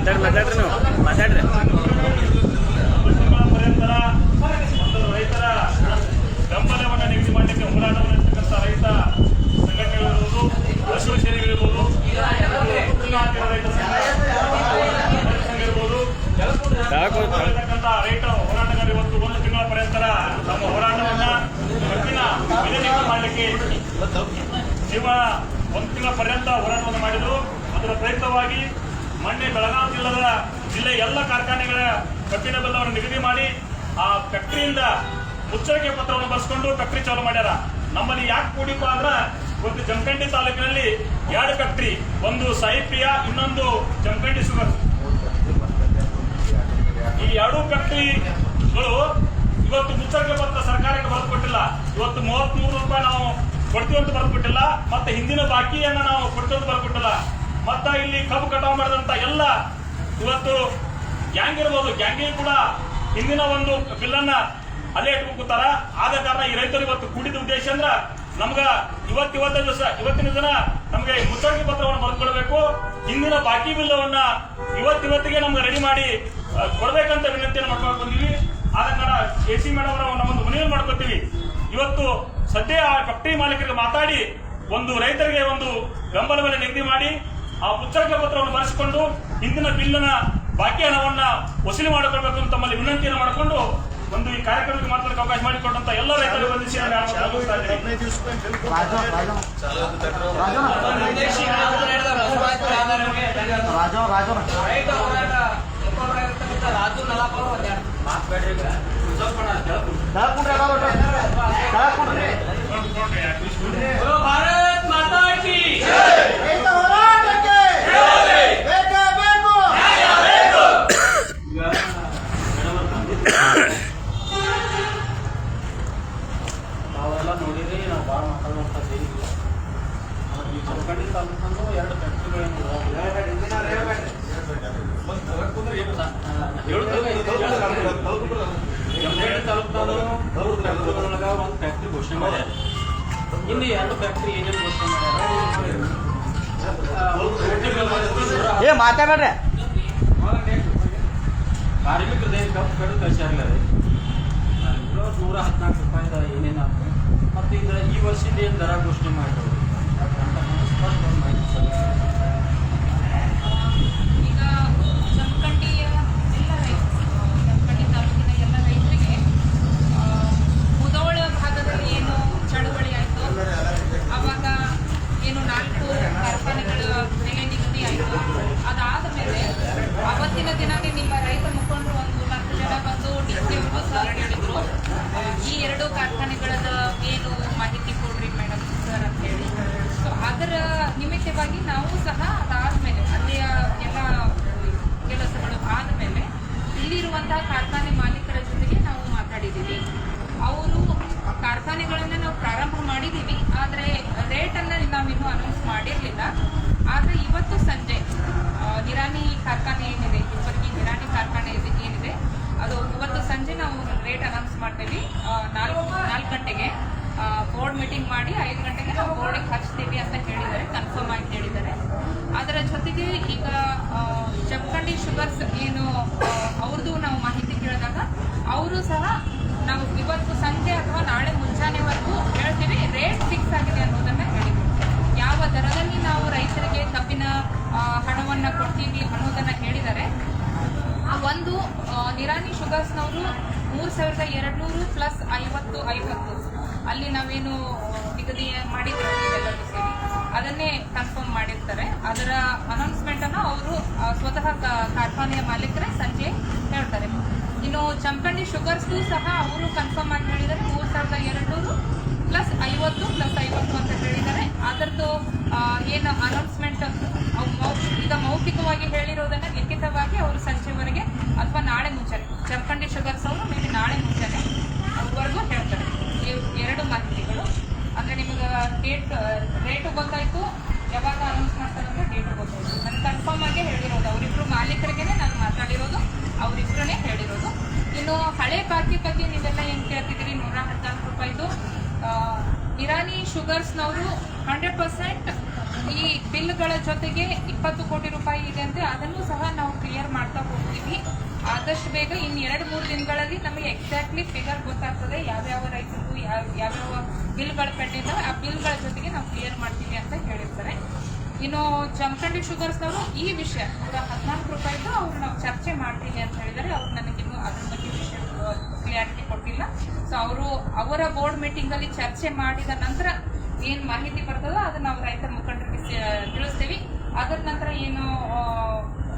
ಮಾತಾಡ್ರಿ ಮಾತಾಡ್ರಿ ನೀವು. ಮಾತಾಡ್ರಿ. ರೈತರ ಬೆಂಬಲವನ್ನು ನಿಗದಿ ಮಾಡಲಿಕ್ಕೆ ಹೋರಾಟವನ್ನು ಇರ್ತಕ್ಕಂಥ ರೈತ ಸಂಘಟನೆಗಳಿರುವುದು ಹಸಿರು ಸೇನೆಗಳಿರುವುದು ಇರ್ಬೋದು ರೈತ ಹೋರಾಟಗಾರ ಇವತ್ತು ಒಂದು ತಿಂಗಳ ಪರ್ಯಂತರ ನಮ್ಮ ಹೋರಾಟವನ್ನು ಕಬ್ಬಿನ ಬೆಲೆ ನಿಗದಿ ಮಾಡಲಿಕ್ಕೆ ಜೀವನ ಒಂದು ತಿಂಗಳ ಪರ್ಯಂತ ಹೋರಾಟವನ್ನು ಮಾಡಿದರು. ಅದರ ಪ್ರಯತ್ನವಾಗಿ ಮೊನ್ನೆ ಬೆಳಗಾವಿ ಜಿಲ್ಲದ ಜಿಲ್ಲೆ ಎಲ್ಲ ಕಾರ್ಖಾನೆಗಳ ಕಬ್ಬಿನ ಬೆಲ್ಲವನ್ನು ನಿಗದಿ ಮಾಡಿ ಆ ಫ್ಯಾಕ್ಟರಿಯಿಂದ ಮುಚ್ಚಳಿಕೆ ಪತ್ರವನ್ನು ಬರೆಸ್ಕೊಂಡು ಫ್ಯಾಕ್ಟರಿ ಚಾಲು ಮಾಡ್ಯಾರ. ನಮ್ಮಲ್ಲಿ ಯಾಕೆ ಕೂಡಿಪ್ಪ ಅಂದ್ರ ಒಂದು ಜಮಖಂಡಿ ತಾಲೂಕಿನಲ್ಲಿ ಎರಡು ಫ್ಯಾಕ್ಟರಿ, ಒಂದು ಸಾಯಿಪ್ರಿಯಾ, ಇನ್ನೊಂದು ಜಮಖಂಡಿ ಶುಗರ್ ಈ ಎರಡೂ ಫ್ಯಾಕ್ಟರಿಗಳು ಇವತ್ತು ಮುಚ್ಚಳಿಕೆ ಪತ್ರ ಸರ್ಕಾರಕ್ಕೆ ಬರೆದು ಕೊಟ್ಟಿಲ್ಲ ಇವತ್ತು ಮೂವತ್ತ್ ಮೂರು ರೂಪಾಯಿ ನಾವು ಕೊಡ್ತೀವಂತ ಅಂತ ಬರೆದು ಕೊಟ್ಟಿಲ್ಲ ಮತ್ತೆ ಹಿಂದಿನ ಬಾಕಿಯನ್ನ ನಾವು ಕೊಡ್ತೀವಂತ ಅಂತ ಬರೆದು ಮತ್ತ ಇಲ್ಲಿ ಕಬ್ಬು ಕಟಾವು ಮಾಡಿದಂತ ಎಲ್ಲ ಇವತ್ತು ಗ್ಯಾಂಗ್ ಇರ್ಬೋದು. ಗ್ಯಾಂಗಿಗೆ ಕೂಡ ಹಿಂದಿನ ಒಂದು ಬಿಲ್ಲನ್ನ ಅಲ್ಲೇ ಇಟ್ಕೊತಾರ ಆದ ಕಾರಣ ಈ ರೈತರು ಇವತ್ತು ಕೂಡಿದ ಉದ್ದೇಶ ಅಂದ್ರ ನಮ್ಗ ಇವತ್ತು ಇವತ್ತಿನ ದಿವಸ, ಇವತ್ತಿನ ದಿನ ನಮ್ಗೆ ಮುಚ್ಚಳಿಕೆ ಪತ್ರವನ್ನು ಬರೆದುಕೊಳ್ಬೇಕು ಹಿಂದಿನ ಬಾಕಿ ಬಿಲ್ಲವನ್ನ ಇವತ್ತಿವತ್ತಿಗೆ ನಮ್ಗೆ ರೆಡಿ ಮಾಡಿ ಕೊಡಬೇಕಂತ ಕೊಡ್ಬೇಕಂತ ವಿನಂತಿಯನ್ನು ಮಾಡ್ಕೊಂಡು ಬಂದಿವಿ. ಆದ ಕಾರಣ ಎ ಸಿ ಮೇಡಮ್ ಅವರ ನಮ್ಮೊಂದು ಮನವಿ ಮಾಡ್ಕೊತೀವಿ. ಇವತ್ತು ಸದ್ಯ ಆ ಫ್ಯಾಕ್ಟರಿ ಮಾಲೀಕರಿಗೆ ಮಾತಾಡಿ, ಒಂದು ರೈತರಿಗೆ ಒಂದು ಬೆಂಬಲ ಬೆಲೆ ನಿಗದಿ ಮಾಡಿ ಆ ಮುಚ್ಚಳಿಕೆ ಪತ್ರವನ್ನು ಬರೆಸಿಕೊಂಡು ಹಿಂದಿನ ಬಿಲ್ಲಿನ ಬಾಕಿ ಹಣವನ್ನ ವಸೂಲಿ ಮಾಡಿಕೊಳ್ಬೇಕು ಅಂತ ತಮ್ಮಲ್ಲಿ ವಿನಂತಿಯನ್ನು ಮಾಡಿಕೊಂಡು ಒಂದು ಈ ಕಾರ್ಯಕ್ರಮಕ್ಕೆ ಮಾತಾಡಕ್ಕೆ ಅವಕಾಶ ಮಾಡಿಕೊಟ್ಟಂತ ಎಲ್ಲ ರೈತರಿಗೆ ವಂದಿಸಿ ಭಾರತ್ ಭಾಗವಹಿಸ್ತಾ ನಾವೆಲ್ಲ ನೋಡಿರಿ ನಾವು ಭಾಳ ಮಾತಾಡುವಂಥದ್ದು ಏನಿಲ್ಲ ಈ ಜಮಖಂಡಿ ತಾಲೂಕಂದು ಎರಡು ಫ್ಯಾಕ್ಟ್ರಿಗಳೇನು ಜಮಖಂಡಿ ಫ್ಯಾಕ್ಟ್ರಿಗಳೊಳಗ ಒಂದು ಫ್ಯಾಕ್ಟ್ರಿ ಘೋಷಣೆ ಮಾಡ್ಯಾರ ಇನ್ನು ಎರಡು ಫ್ಯಾಕ್ಟ್ರಿ ಏನೇನು ಘೋಷಣೆ ಮಾಡ್ಯಾರ ಏ, ಮಾತಾಡ್ರಿ. ಕಾರ್ಮಿಕರ ದೇಶ ಕಪ್ಪು ಕಡು ಕಳ್ಸ್ಯಾರಲ್ಲ ರೀ ನೂರ ಹದಿನಾಲ್ಕು ಏನೇನು ಮತ್ತು ಈ ವರ್ಷದ ಏನು ದರ ಘೋಷಣೆ ಮಾಡಿದ್ರು ಏನು ಚಳುವಳಿ ಆಯಿತು? ಅವಾಗ ಏನು ನಾಲ್ಕು ಕಾರ್ಖಾನೆಗಳ ಬೆಲೆ ನಿಗದಿ ಆಯಿತು. ಅದಾದ ಮೇಲೆ ಅವತ್ತಿನ ದಿನವೇ ನಿಮ್ಮ ರೈತ ಮುಖಂಡರು ಒಂದು ನಾಲ್ಕು ಜನ ಬಂದು ಡಿ ಸಿ ಹೇಳಿದ್ರು ಈ ಎರಡು ಕಾರ್ಖಾನೆಗಳದ ಏನು ಮಾಹಿತಿ ಕೊಡ್ರಿ ಮೇಡಮ್ ಸರ್ ಅಂತ ಹೇಳಿ. ಸೊ ಅದರ ನಿಮಿತ್ತವಾಗಿ ನಾವು ಸಹ ಅದಾದ ಮೇಲೆ, ಅಲ್ಲಿಯ ಎಲ್ಲ ಕೆಲಸಗಳು ಆದಮೇಲೆ ಇಲ್ಲಿರುವಂತಹ ಕಾರ್ಖಾನೆ ಮಾಲೀಕರ ಜೊತೆಗೆ ನಾವು ಮಾತಾಡಿದ್ದೀವಿ. ಅವರು ಕಾರ್ಖಾನೆಗಳನ್ನ ನಾವು ಪ್ರಾರಂಭ ಮಾಡಿದ್ದೀವಿ ಆದರೆ ರೇಟನ್ನು ನಾವಿನ್ನೂ ಅನೌನ್ಸ್ ಮಾಡಿರಲಿಲ್ಲ. ಆದರೆ ಇವತ್ತು ಸಂಜೆ ನಿರಾನಿ ಕಾರ್ಖಾನೆ ಏನಿದೆ, ಇಬ್ಬರಿಗೆ ನಿರಾಣಿ ಕಾರ್ಖಾನೆ ಏನಿದೆ, ಅದು ಇವತ್ತು ಸಂಜೆ ನಾವು ರೇಟ್ ಅನೌನ್ಸ್ ಮಾಡ್ತೀವಿ. ನಾಲ್ಕು ನಾಲ್ಕು ಗಂಟೆಗೆ ಬೋರ್ಡ್ ಮೀಟಿಂಗ್ ಮಾಡಿ ಐದು ಗಂಟೆಗೆ ನಾವು ಬೋರ್ಡಿಗೆ ಹಚ್ತೀವಿ ಅಂತ ಹೇಳಿದ್ದಾರೆ ಕನ್ಫರ್ಮ್ ಆಗಿ ಹೇಳಿದ್ದಾರೆ. ಅದರ ಜೊತೆಗೆ ಈಗ ಚಪ್ಕಂಡಿ ಶುಗರ್ಸ್ ಏನು ಅವ್ರದ್ದು ನಾವು ಮಾಹಿತಿ ಕೇಳಿದಾಗ, ಅವರು ಸಹ ನಾವು ಇವತ್ತು ಸಂಜೆ ಅಥವಾ ನಾಳೆ ಮುಂಜಾನೆವರೆಗೂ ಹೇಳ್ತೀವಿ ರೇಟ್ ಫಿಕ್ಸ್ ಆಗಿದೆ ಅನ್ನೋದನ್ನ ಹೇಳಿ ಯಾವ ದರದಲ್ಲಿ ನಾವು ರೈತರಿಗೆ ಕಬ್ಬಿನ ಹಣವನ್ನು ಕೊಡ್ತೀವಿ ಅನ್ನೋದನ್ನ ಹೇಳಿದ್ದಾರೆ. ಒಂದು ನಿರಾನಿ ಶುಗರ್ಸ್ ಶುಗರ್ಸ್ನವರು ಮೂರು ಸಾವಿರದ ಎರಡು ನೂರು ಪ್ಲಸ್ ಐವತ್ತು ಐವತ್ತು. ಅಲ್ಲಿ ನಾವೇನು ನಿಗದಿ ಮಾಡಿದ್ರು ಎಲ್ಲರೂ ಸೇರಿ. ಅದನ್ನೇ ಕನ್ಫರ್ಮ್ ಮಾಡಿರ್ತಾರೆ. ಅದರ ಅನೌನ್ಸ್ಮೆಂಟ್ ಅನ್ನು ಅವರು ಸ್ವತಃ ಕಾರ್ಖಾನೆಯ ಮಾಲೀಕರೇ ಸಂಜೆ ಹೇಳ್ತಾರೆ. ಇನ್ನು ಚಂಪಣ್ಣಿ ಶುಗರ್ಸ್ಗೂ ಸಹ ಅವರು ಕನ್ಫರ್ಮ್ ಆಗಿ ಹೇಳಿದ್ದಾರೆ ಮೂರು ಸಾವಿರದ ಎರಡುನೂರು ಪ್ಲಸ್ ಐವತ್ತು ಪ್ಲಸ್ ಐವತ್ತು ಅಂತ ಹೇಳಿದ್ದಾರೆ. ಅದರದ್ದು ಏನು ಅನೌನ್ಸ್ಮೆಂಟ್ ಈಗ ಮೌಖಿಕವಾಗಿ ಹೇಳಿರೋದನ್ನು ಲಿಖಿತವಾಗಿ ಅವರು ಸಂಜೆವರೆಗೆ ಅಥವಾ ನಾಳೆ ಮುಂಚೆನೆ ಚಂಪಂಡಿ ಶುಗರ್ಸ್ ಅವರು ಮೇಬಿ ನಾಳೆ ಮುಂಚೆನೆ ಅವ್ರವರೆಗೂ ಹೇಳ್ತಾರೆ. ಎರಡು ಮಾಹಿತಿಗಳು. ಅಂದರೆ ನಿಮಗೆ ಡೇಟ್ ರೇಟು ಗೊತ್ತಾಯಿತು, ಯಾವಾಗ ಅನೌನ್ಸ್ ಮಾಡ್ತಾರಂದ್ರೆ ಡೇಟು ಗೊತ್ತಾಯಿತು. ನಾನು ಕನ್ಫರ್ಮ್ ಆಗಿ ಹೇಳಿರೋದು ಅವರಿಬ್ಬರು ಮಾಲೀಕರಿಗೇನೆ ನಾನು ಮಾತಾಡಿರೋದು. ಅವರಿಬ್ರನ್ನೇ ಹೇಳಿರೋದು. ಇನ್ನು ಹಳೆ ಬಾಕಿ ಬಗ್ಗೆ ನೀವೆಲ್ಲ ಏನು ಕೇಳ್ತಿದ್ದೀರಿ? ನೂರ ಹದಿನಾಲ್ಕು ರೂಪಾಯಿದು. ಇರಾನಿ ಶುಗರ್ಸ್ನವರು ಹಂಡ್ರೆಡ್ ಪರ್ಸೆಂಟ್ ಈ ಬಿಲ್ಗಳ ಜೊತೆಗೆ ಇಪ್ಪತ್ತು ಕೋಟಿ ರೂಪಾಯಿ ಇದೆ ಅಂತೆ ಅದನ್ನು ಸಹ ನಾವು ಕ್ಲಿಯರ್ ಮಾಡ್ತಾ ಹೋಗ್ತೀವಿ. ಆದಷ್ಟು ಬೇಗ ಇನ್ನು ಎರಡು ಮೂರು ದಿನಗಳಲ್ಲಿ ನಮಗೆ ಎಕ್ಸಾಕ್ಟ್ಲಿ ಫಿಗರ್ ಗೊತ್ತಾಗ್ತದೆ ಯಾವ್ಯಾವ ರೈತರು, ಯಾವ, ಯಾವ್ಯಾವ ಬಿಲ್ಗಳು ಕಟ್ಟಿದ್ದಾವೆ ಆ ಬಿಲ್ಗಳ ಜೊತೆಗೆ ನಾವು ಕ್ಲಿಯರ್ ಮಾಡ್ತೀವಿ ಅಂತ ಹೇಳಿರ್ತಾರೆ. ಇನ್ನು ಜಮಖಂಡಿ ಶುಗರ್ಸ್ನವರು ಈ ವಿಷಯ ನೂರ ಹದಿನಾಲ್ಕು ರೂಪಾಯಿದು ಅವ್ರು ನಾವು ಚರ್ಚೆ ಮಾಡ್ತೀವಿ ಅಂತ ಹೇಳಿದರೆ ಅವ್ರು ನನಗಿನ್ನು ಅದ್ರ ಬಗ್ಗೆ ವಿಷಯ ಕ್ಲಿಯಾರಿಟಿ ಕೊಟ್ಟಿಲ್ಲ. ಸೊ ಅವರು ಅವರ ಬೋರ್ಡ್ ಮೀಟಿಂಗ್ ಅಲ್ಲಿ ಚರ್ಚೆ ಮಾಡಿದ ನಂತರ ಏನ್ ಮಾಹಿತಿ ಬರ್ತದ ಅದನ್ನ ನಾವು ರೈತ ಮುಖಂಡರಿಗೆ ತಿಳಿಸ್ತೀವಿ. ಅದರ ನಂತರ ಏನು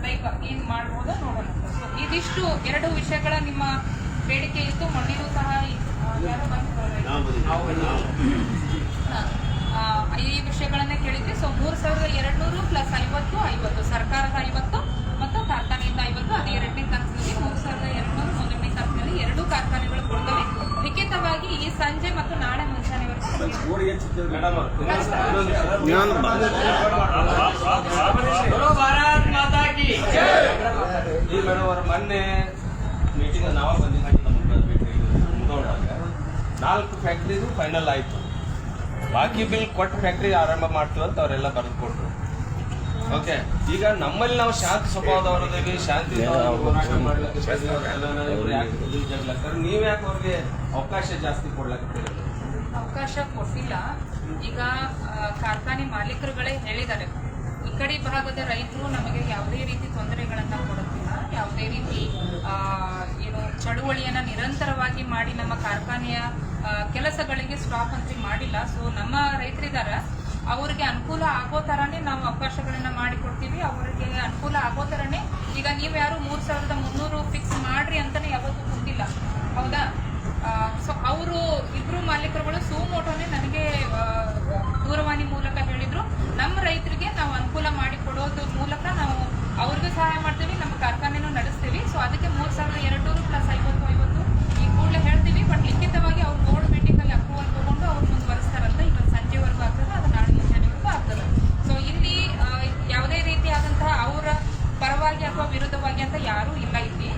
ಲೈಕ್ ಏನ್ ಮಾಡಬಹುದು ನೋಡೋಣ. ಸೊ ಇದಿಷ್ಟು ಎರಡು ವಿಷಯಗಳ ನಿಮ್ಮ ಬೇಡಿಕೆ ಇತ್ತು. ಮಣ್ಣಿನೂ ಸಹ ಯಾರು ಆ, ಈ ವಿಷಯಗಳನ್ನೇ ಕೇಳಿದ್ವಿ ಸೊ ಮೂರು ಸಾವಿರದ ಎರಡ್ನೂರು ಪ್ಲಸ್ ಐವತ್ತು ಐವತ್ತು ಸರ್ಕಾರದ ಐವತ್ತು ಮತ್ತು ಕಾರ್ಖಾನೆಯಿಂದ ಐವತ್ತು ಅದೇ ಎರಡನೇ ತಾರೀಕಿನಲ್ಲಿ ಮೂರು ಸಾವಿರದ ಎರಡು ನೂರು ಒಂದನೇ ತಾರೀಕಿನಲ್ಲಿ ಎರಡೂ ಕಾರ್ಖಾನೆಗಳು ಕೊಡ್ತವೆ ಲಿಖಿತವಾಗಿ ಈ ಸಂಜೆ ಮತ್ತು ನಾಳೆ ಮುಂಚಾನೆ ಮೊನ್ನೆ ಮೀಟಿಂಗ್ ನಾವಾಗ ಬಂದಿದ್ದು ಮುಗಿದಾಗ ನಾಲ್ಕು ಫ್ಯಾಕ್ಟ್ರಿದು ಫೈನಲ್ ಆಯಿತು ಬಾಕಿ ಬಿಲ್ ಕೊಟ್ಟು ಫ್ಯಾಕ್ಟ್ರಿ ಆರಂಭ ಮಾಡ್ತೀವಿ ಅಂತ ಅವರೆಲ್ಲ ಬರೆದು ಕೊಟ್ರು. ಓಕೆ ಈಗ ನಮ್ಮಲ್ಲಿ ನಾವು ಶಾಂತಿ ಸ್ವಭಾವದವರದೇವಿ ಶಾಂತಿ ನೀವ್ ಯಾಕೆ ಅವ್ರಿಗೆ ಅವಕಾಶ ಜಾಸ್ತಿ ಕೊಡ್ಲತ್ತೀರಿ ಅವಕಾಶ ಕೊಟ್ಟಿಲ್ಲ. ಈಗ ಆ, ಕಾರ್ಖಾನೆ ಮಾಲೀಕರುಗಳೇ ಹೇಳಿದ್ದಾರೆ. ಈ ಕಡೆ ಭಾಗದ ರೈತರು ನಮಗೆ ಯಾವುದೇ ರೀತಿ ತೊಂದರೆಗಳನ್ನ ಕೊಡುತ್ತಿಲ್ಲ ಯಾವುದೇ ರೀತಿ ಆ, ಏನು ಚಳುವಳಿಯನ್ನ ನಿರಂತರವಾಗಿ ಮಾಡಿ ನಮ್ಮ ಕಾರ್ಖಾನೆಯ ಕೆಲಸಗಳಿಗೆ ಸ್ಟಾಪ್ ಅಂತ ಮಾಡಿಲ್ಲ. ಸೊ ನಮ್ಮ ರೈತರಿದಾರ, ಅವರಿಗೆ ಅನುಕೂಲ ಆಗೋ ತರನೇ ನಾವು ಅವಕಾಶಗಳನ್ನ ಮಾಡಿಕೊಡ್ತೀವಿ ಅವರಿಗೆ ಅನುಕೂಲ ಆಗೋ ಥರನೇ ಈಗ ನೀವು ಯಾರು ಮೂರ್ ಸಾವಿರದ ಮುನ್ನೂರು ಫಿಕ್ಸ್ ಮಾಡ್ರಿ ಅಂತಾನೆ ಯಾವತ್ತೂ ಗೊತ್ತಿಲ್ಲ. ಹೌದಾ? ಸೊ ಅವರು ಇಬ್ರು ಮಾಲೀಕರುಗಳು ಸುಮೋಟೋನೆ ನನಗೆ ದೂರವಾಣಿ ಮೂಲಕ ಹೇಳಿದ್ರು. ನಮ್ಮ ರೈತರಿಗೆ ನಾವು ಅನುಕೂಲ ಮಾಡಿಕೊಡೋದ್ರ ಮೂಲಕ ನಾವು ಅವ್ರಿಗೂ ಸಹಾಯ ಮಾಡ್ತೀವಿ. ನಮ್ಮ ಕಾರ್ಖಾನೆನೂ ನಡೆಸ್ತೀವಿ. ಸೊ ಅದಕ್ಕೆ ಮೂರ್ ಸಾವಿರದ ಎರಡು ಪ್ಲಸ್ ಐವತ್ತು ಐವತ್ತು ಕೂಡಲೇ ಹೇಳ್ತೀವಿ ಬಟ್ ಲಿಖಿತವಾಗಿ ಅವ್ರು ಬೋರ್ಡ್ ಮೀಟಿಂಗಲ್ಲಿ ಅಪ್ರೂವಲ್ ತಗೊಂಡು ಅವ್ರು ಮುಂದುವರಿಸ್ತಾರಂತ ಇವತ್ತು ಸಂಜೆವರೆಗೂ ಆಗ್ತದೆ, ಅದು ನಾಳೆ ಮುಂಜಾನೆವರೆಗೂ ಆಗ್ತದೆ. ಸೊ ಇಲ್ಲಿ ಯಾವುದೇ ರೀತಿಯಾದಂತಹ ಅವರ ಪರವಾಗಿ ಅಥವಾ ವಿರುದ್ಧವಾಗಿ ಅಂತ ಯಾರೂ ಇಲ್ಲ ಇಲ್ಲಿ.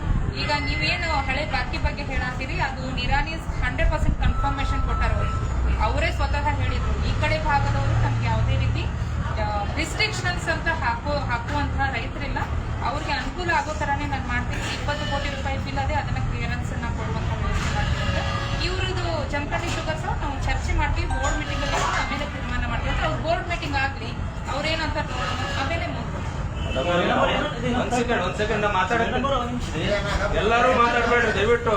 ಈಗ ನೀವೇನು ಹಳೆ ಬಾಕಿ ಬಗ್ಗೆ ಹೇಳತ್ತೀರಿ ಅದು ನಿರಾನಿ ಹಂಡ್ರೆಡ್ ಪರ್ಸೆಂಟ್ ಕನ್ಫರ್ಮೇಶನ್ ಕೊಟ್ಟಾರ. ಅವರು ಸ್ವತಃ ಹೇಳಿದ್ರು. ಈ ಕಡೆ ಭಾಗದವರು ನಮ್ಗೆ ಯಾವುದೇ ರೀತಿ ರಿಸ್ಟ್ರಿಕ್ಷನ್ಸ್ ಅಂತ ಹಾಕೋ, ಹಾಕುವಂತಹ ರೈತರಿಲ್ಲ. ಅವ್ರಿಗೆ ಅನುಕೂಲ ಆಗೋ ಥರನೇ ನಾನು ಮಾಡ್ತೀನಿ. ಇಪ್ಪತ್ತು ಕೋಟಿ ರೂಪಾಯಿ ಬಿಲ್ಲದೆ ಅದೇ, ಅದನ್ನ ಜಮಖಂಡಿ ಶುಗರ್ಸ್ ನಾವು ಚರ್ಚೆ ಮಾಡ್ತೀವಿ ಬೋರ್ಡ್ ಮೀಟಿಂಗ್ ಅಲ್ಲಿ ಆಮೇಲೆ ತೀರ್ಮಾನ ಮಾಡ್ತೀವಿ. ಅವ್ರು ಬೋರ್ಡ್ ಮೀಟಿಂಗ್ ಆಗ್ಲಿ ಅವ್ರೇನಂತ ಆಮೇಲೆ ಮುಂದೆ ಒಂದ್ ಸೆಕೆಂಡ್ ಒಂದ್ ಸೆಕೆಂಡ್ ಮಾತಾಡಕ್ಕೆ. ಎಲ್ಲರೂ ಮಾತಾಡಬೇಡ ದಯವಿಟ್ಟು.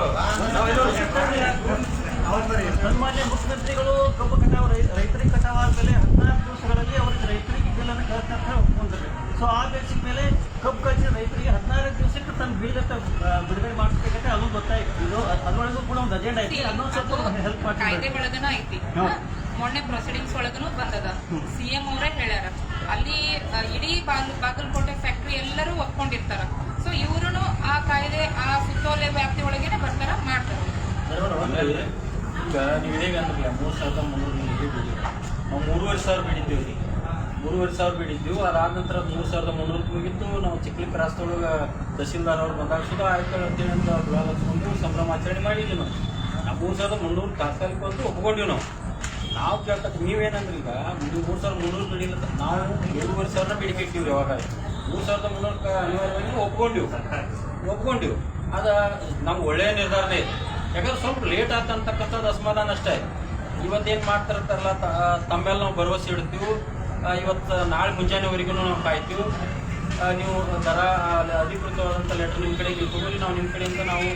ಸನ್ಮಾನ್ಯ ಮುಖ್ಯಮಂತ್ರಿಗಳು ಕಬ್ಬು ಕಟಾವ ರೈ- ರೈತರಿಗೆ ಕಟಾವು ಆದ್ಮೇಲೆ ಹದಿನಾಲ್ಕು ದಿವಸಗಳಲ್ಲಿ ಅವ್ರಿಗೆ ರೈತರಿಗೆ ಇದೆಲ್ಲ ಕಳಿಸ್ತಾರೆ ಒಪ್ಕೊಂಡ್ರೆ. ಸೊ ಆ ಬೇಸಿಕ್ ಮೇಲೆ ಕಬ್ಬು ಕಳಿಸಿದ ರೈತರಿಗೆ ಹದಿನಾರು ದಿವಸಕ್ಕೆ ತನ್ನ ಬೀಜ ಬಿಡುಗಡೆ ಮಾಡಿಸ್ಬೇಕಂತೆ ಅದು ಗೊತ್ತಾಯ್ತು. ಇದು ಅದರೊಳಗೂ ಕೂಡ ಒಂದು ಅಜೆಂಡಾ ಐತಿ. ಸ್ವಲ್ಪ ಹೆಲ್ಪ್ ಕಾಯ್ದೆ ಒಳಗನೂ ಐತಿ. ಮೊನ್ನೆ ಪ್ರೊಸೀಡಿಂಗ್ಸ್ ಒಳಗನು ಬಂದದ. ಸಿಎಂ ಅವರೇ ಹೇಳ್ಯಾರ. ಅಲ್ಲಿ ಇಡೀ ಬಾಗಲ್ ಬಾಗಲಕೋಟೆ ಫ್ಯಾಕ್ಟ್ರಿ ಎಲ್ಲರೂ ಒಪ್ಕೊಂಡಿರ್ತಾರ. ಸೊ ಇವರು ಆ ಕಾಯ್ದೆ ಆ ಸುತ್ತೋಲೆ ವ್ಯಾಪ್ತಿ ಒಳಗೇನೆ ಬರ್ತಾರ ಮಾಡ್ತಾರ. ಈಗ ಮೂರು ಸಾವಿರದ ಮುನ್ನೂರು ನಾವು ಮೂರುವರೆ ಸಾವಿರ ಬಿಡಿದ್ದೀವಿ ರೀ ಮೂರುವರೆ ಸಾವಿರ ಬಿಡಿದ್ದೀವಿ ಅದಾದ ನಂತರ ಮೂರು ಸಾವಿರದ ಮುನ್ನೂರಕ್ಕೆ ಮುಗಿತ್ತು ನಾವು ಚಿಕ್ಕಲಿ ಕ್ರಾಸ್ತೊಳಗೆ ತಹಸೀಲ್ದಾರ್ ಅವ್ರು ಬಂದಾಗ ಸುಧಾ ಆಯ್ತು ಅಂತೇಳಿ ಅಂತ ಗುಲಾಬ್ ಹಚ್ಕೊಂಡು ಸಂಭ್ರಮಾಚರಣೆ ಮಾಡಿದ್ವಿ ನಾವು. ಆ ಮೂರು ಸಾವಿರದ ಮುನ್ನೂರು ತಾತ್ಕಾಲಿಕ ಅಂತ ಒಪ್ಕೊಂಡಿವಿ ನಾವು. ನಾವು ಕೇಳ್ತಕ್ಕ ನೀವೇನಂದ್ರೆ ಈಗ? ಮೂರು ಸಾವಿರದ ಮುನ್ನೂರು ಬಿಡಿಲ್ಲ ನಾವು ಏಳುವರೆ ಸಾವಿರನ ಬೇಡಿಕೆ ಇಟ್ಟಿವ್ರಿ ಯಾವಾಗ ಮೂರು ಸಾವಿರದ ಮುನ್ನೂರಕ್ಕೆ ಅನಿವಾರ್ಯವಾಗಿ ಒಪ್ಕೊಂಡಿವಿ. ಒಪ್ಕೊಂಡಿವಿ. ಅದ ನಮ್ಗೆ ಒಳ್ಳೆಯ ನಿರ್ಧಾರನೇ ಇದೆ. ಯಾಕಂದ್ರೆ ಸ್ವಲ್ಪ ಲೇಟ್ ಆತಂತಕ್ಕಂಥದ್ದು ಅಸಮಾಧಾನ ಅಷ್ಟೇ. ಇವತ್ತೇನು ಮಾಡ್ತಾರಂತಾರಲ್ಲ ತಮ್ಮೆಲ್ಲ ನಾವು ಭರವಸೆ ಇಡ್ತೀವಿ. ಇವತ್ತು ನಾಳೆ ಮುಂಜಾನೆವರೆಗೂ ನಾವು ಕಾಯ್ತೀವಿ. ನೀವು ದರ ಅಧಿಕೃತವಾದಂಥ ಲೆಟರ್ ನಿಮ್ಮ ಕಡೆಗೆ ಇಟ್ಕೊಂಡು ನಾವು ನಿಮ್ಮ ಕಡೆಯಿಂದ ನಾವು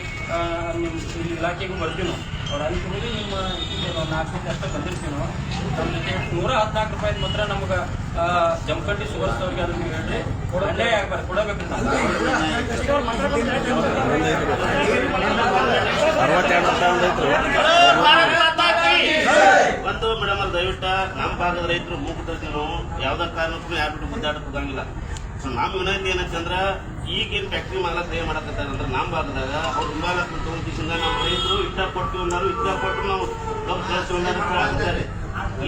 ನಿಮ್ಮ ಇಲಾಖೆಗೂ ಬರ್ತೀವಿ ನಾವು. ಅವ್ರು ನಿಮ್ಮ ನಾಲ್ಕು ಅಷ್ಟೇ ಬಂದಿರ್ತೀವಿ ನಾವು. ನಮ್ಮ ಜೊತೆ ನೂರ ಹದಿನಾಲ್ಕು ರೂಪಾಯಿ ಮಾತ್ರ ನಮ್ಗೆ ಜಮಖಂಡಿ ಸುಗರ್ಸ್ ಅವ್ರಿಗೆ ಅದನ್ನ ನೀವು ಹೇಳ್ರಿ. ಅನ್ಯಾಯ ಆಗ್ಬಾರ್ದು. ಕೊಡಬೇಕು ಒಂದು ಮೇಡಮ್ ಅಲ್ಲಿ ದಯವಿಟ್ಟು ನಮ್ಮ ಭಾಗದ ರೈತರು ಮೂಗುತ್ತೀವಿ ನಾವು ಯಾವ್ದೇ ಕಾರಣಕ್ಕೂ ಯಾರು ಬಿಟ್ಟು ಮುದ್ದಾಡಕ್ ಹೋಗಂಗಿಲ್ಲ ಸೊ ನಮ್ಮ ವಿನಂತಿ ಏನಂತಂದ್ರ ಈಗೇನು ಫ್ಯಾಕ್ಟ್ರಿ ಮಾಲಕ್ ತಯಾರು ಮಾಡಕತ್ತಾರ ಅಂದ್ರೆ ನಮ್ಮ ಭಾಗದಾಗ ಅವ್ರು ಹಿಂಬಾಲ ತಗೊಂಡಿಸಿಂದ ನಮ್ಮ ರೈತರು ಇಷ್ಟ ಕೊಟ್ಟು ಅನ್ನೋರು ಇಷ್ಟ ಕೊಟ್ಟು ನಾವು ಕಬ್ಬು ಕಳಿಸ್ತಾರೆ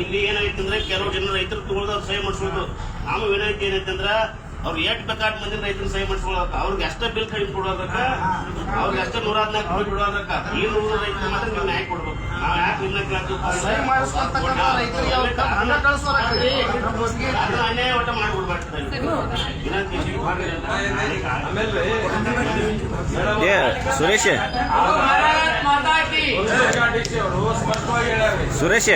ಇಲ್ಲಿ ಏನಾಯ್ತು ಅಂದ್ರೆ ಕೆಲವು ಜನ ರೈತರು ತಗೊಳ್ದವ್ರು ಸಹಿ ಮಾಡಿಸ್ಬೋದು ನಮ್ಮ ವಿನಂತಿ ಏನೈತಂದ್ರ ಅವ್ರು ಎಟ್ ಬೇಕಾದ ಮಂದಿ ರೈತರು ಸಹಿ ಮಾಡಿಸ್ಕೊಳಕ ಅವ್ರಿಗೆ ಅಷ್ಟೇ ಬಿಲ್ ಕಡಿಮೆ ಕೊಡೋದಕ್ಕ, ಅವ್ರಿಗೆ ಅಷ್ಟೇ ನೂರ ಹದಿನಾಲ್ಕು ಬಿಡೋದಕ್ಕ ಈ ನೂರು ರೈತರು ಮಾತ್ರ ನೀವು ನ್ಯಾಯ ಕೊಡ್ಬೇಕು. ಸುರೇಶ. ಸುರೇಶ.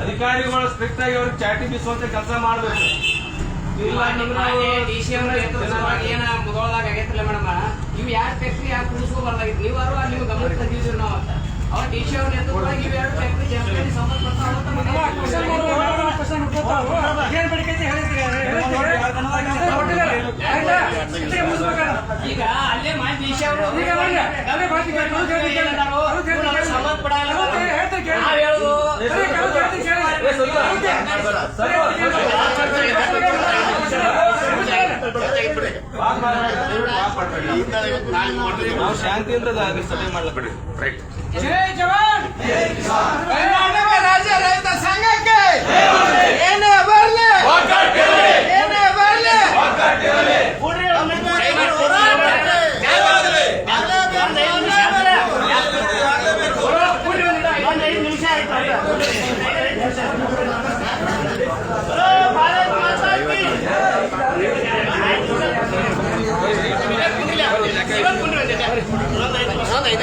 ಅಧಿಕಾರಿಗಳು ಸ್ಟ್ರಿಕ್ಟ್ ಆಗಿ ಅವ್ರಿಗೆ ಚಾಟಿ ಬೀಸುವಂತ ಕೆಲಸ ಮಾಡಬೇಕು. ಆಗೈತ್ರಲ್ಲ ಮೇಡಮ್ ಇವ್ ಯಾರ್ ಫ್ಯಾಕ್ಟ್ರಿ ಯಾಕೆ ಕುಡಿಸ್ಕೋಬಾರ್ದಾಗಿತ್ತು ನೀವು ಯಾರು ಅಲ್ಲಿ ಗಮನ ತಂದಿದ್ವಿ ನಾವು ಅಂತ ಅವ್ರ ನೇತೃತ್ವದಾಗ ಇವ್ ಎರಡು ಫ್ಯಾಕ್ಟ್ರಿ ಜಮಖಂಡಿ ಈಗ ಅಲ್ಲೇ ಮಾಡಿ ಸಂಬಂಧಪಡಲ್ಲ ನಾವ್ ಹೇಳುದು ನಾವು ಶಾಂತಿಯಿಂದ ಸಭೆ ಮಾಡ್ಲಕ್ಕೆ ಜೈ ಜವಾನ್ ಕರ್ನಾಟಕ ರಾಜ್ಯ ರೈತ ಸಂಘಕ್ಕೆ ಏನೇ ಬರಲಿ ಏನೇ ಬರಲಿ ಜೈ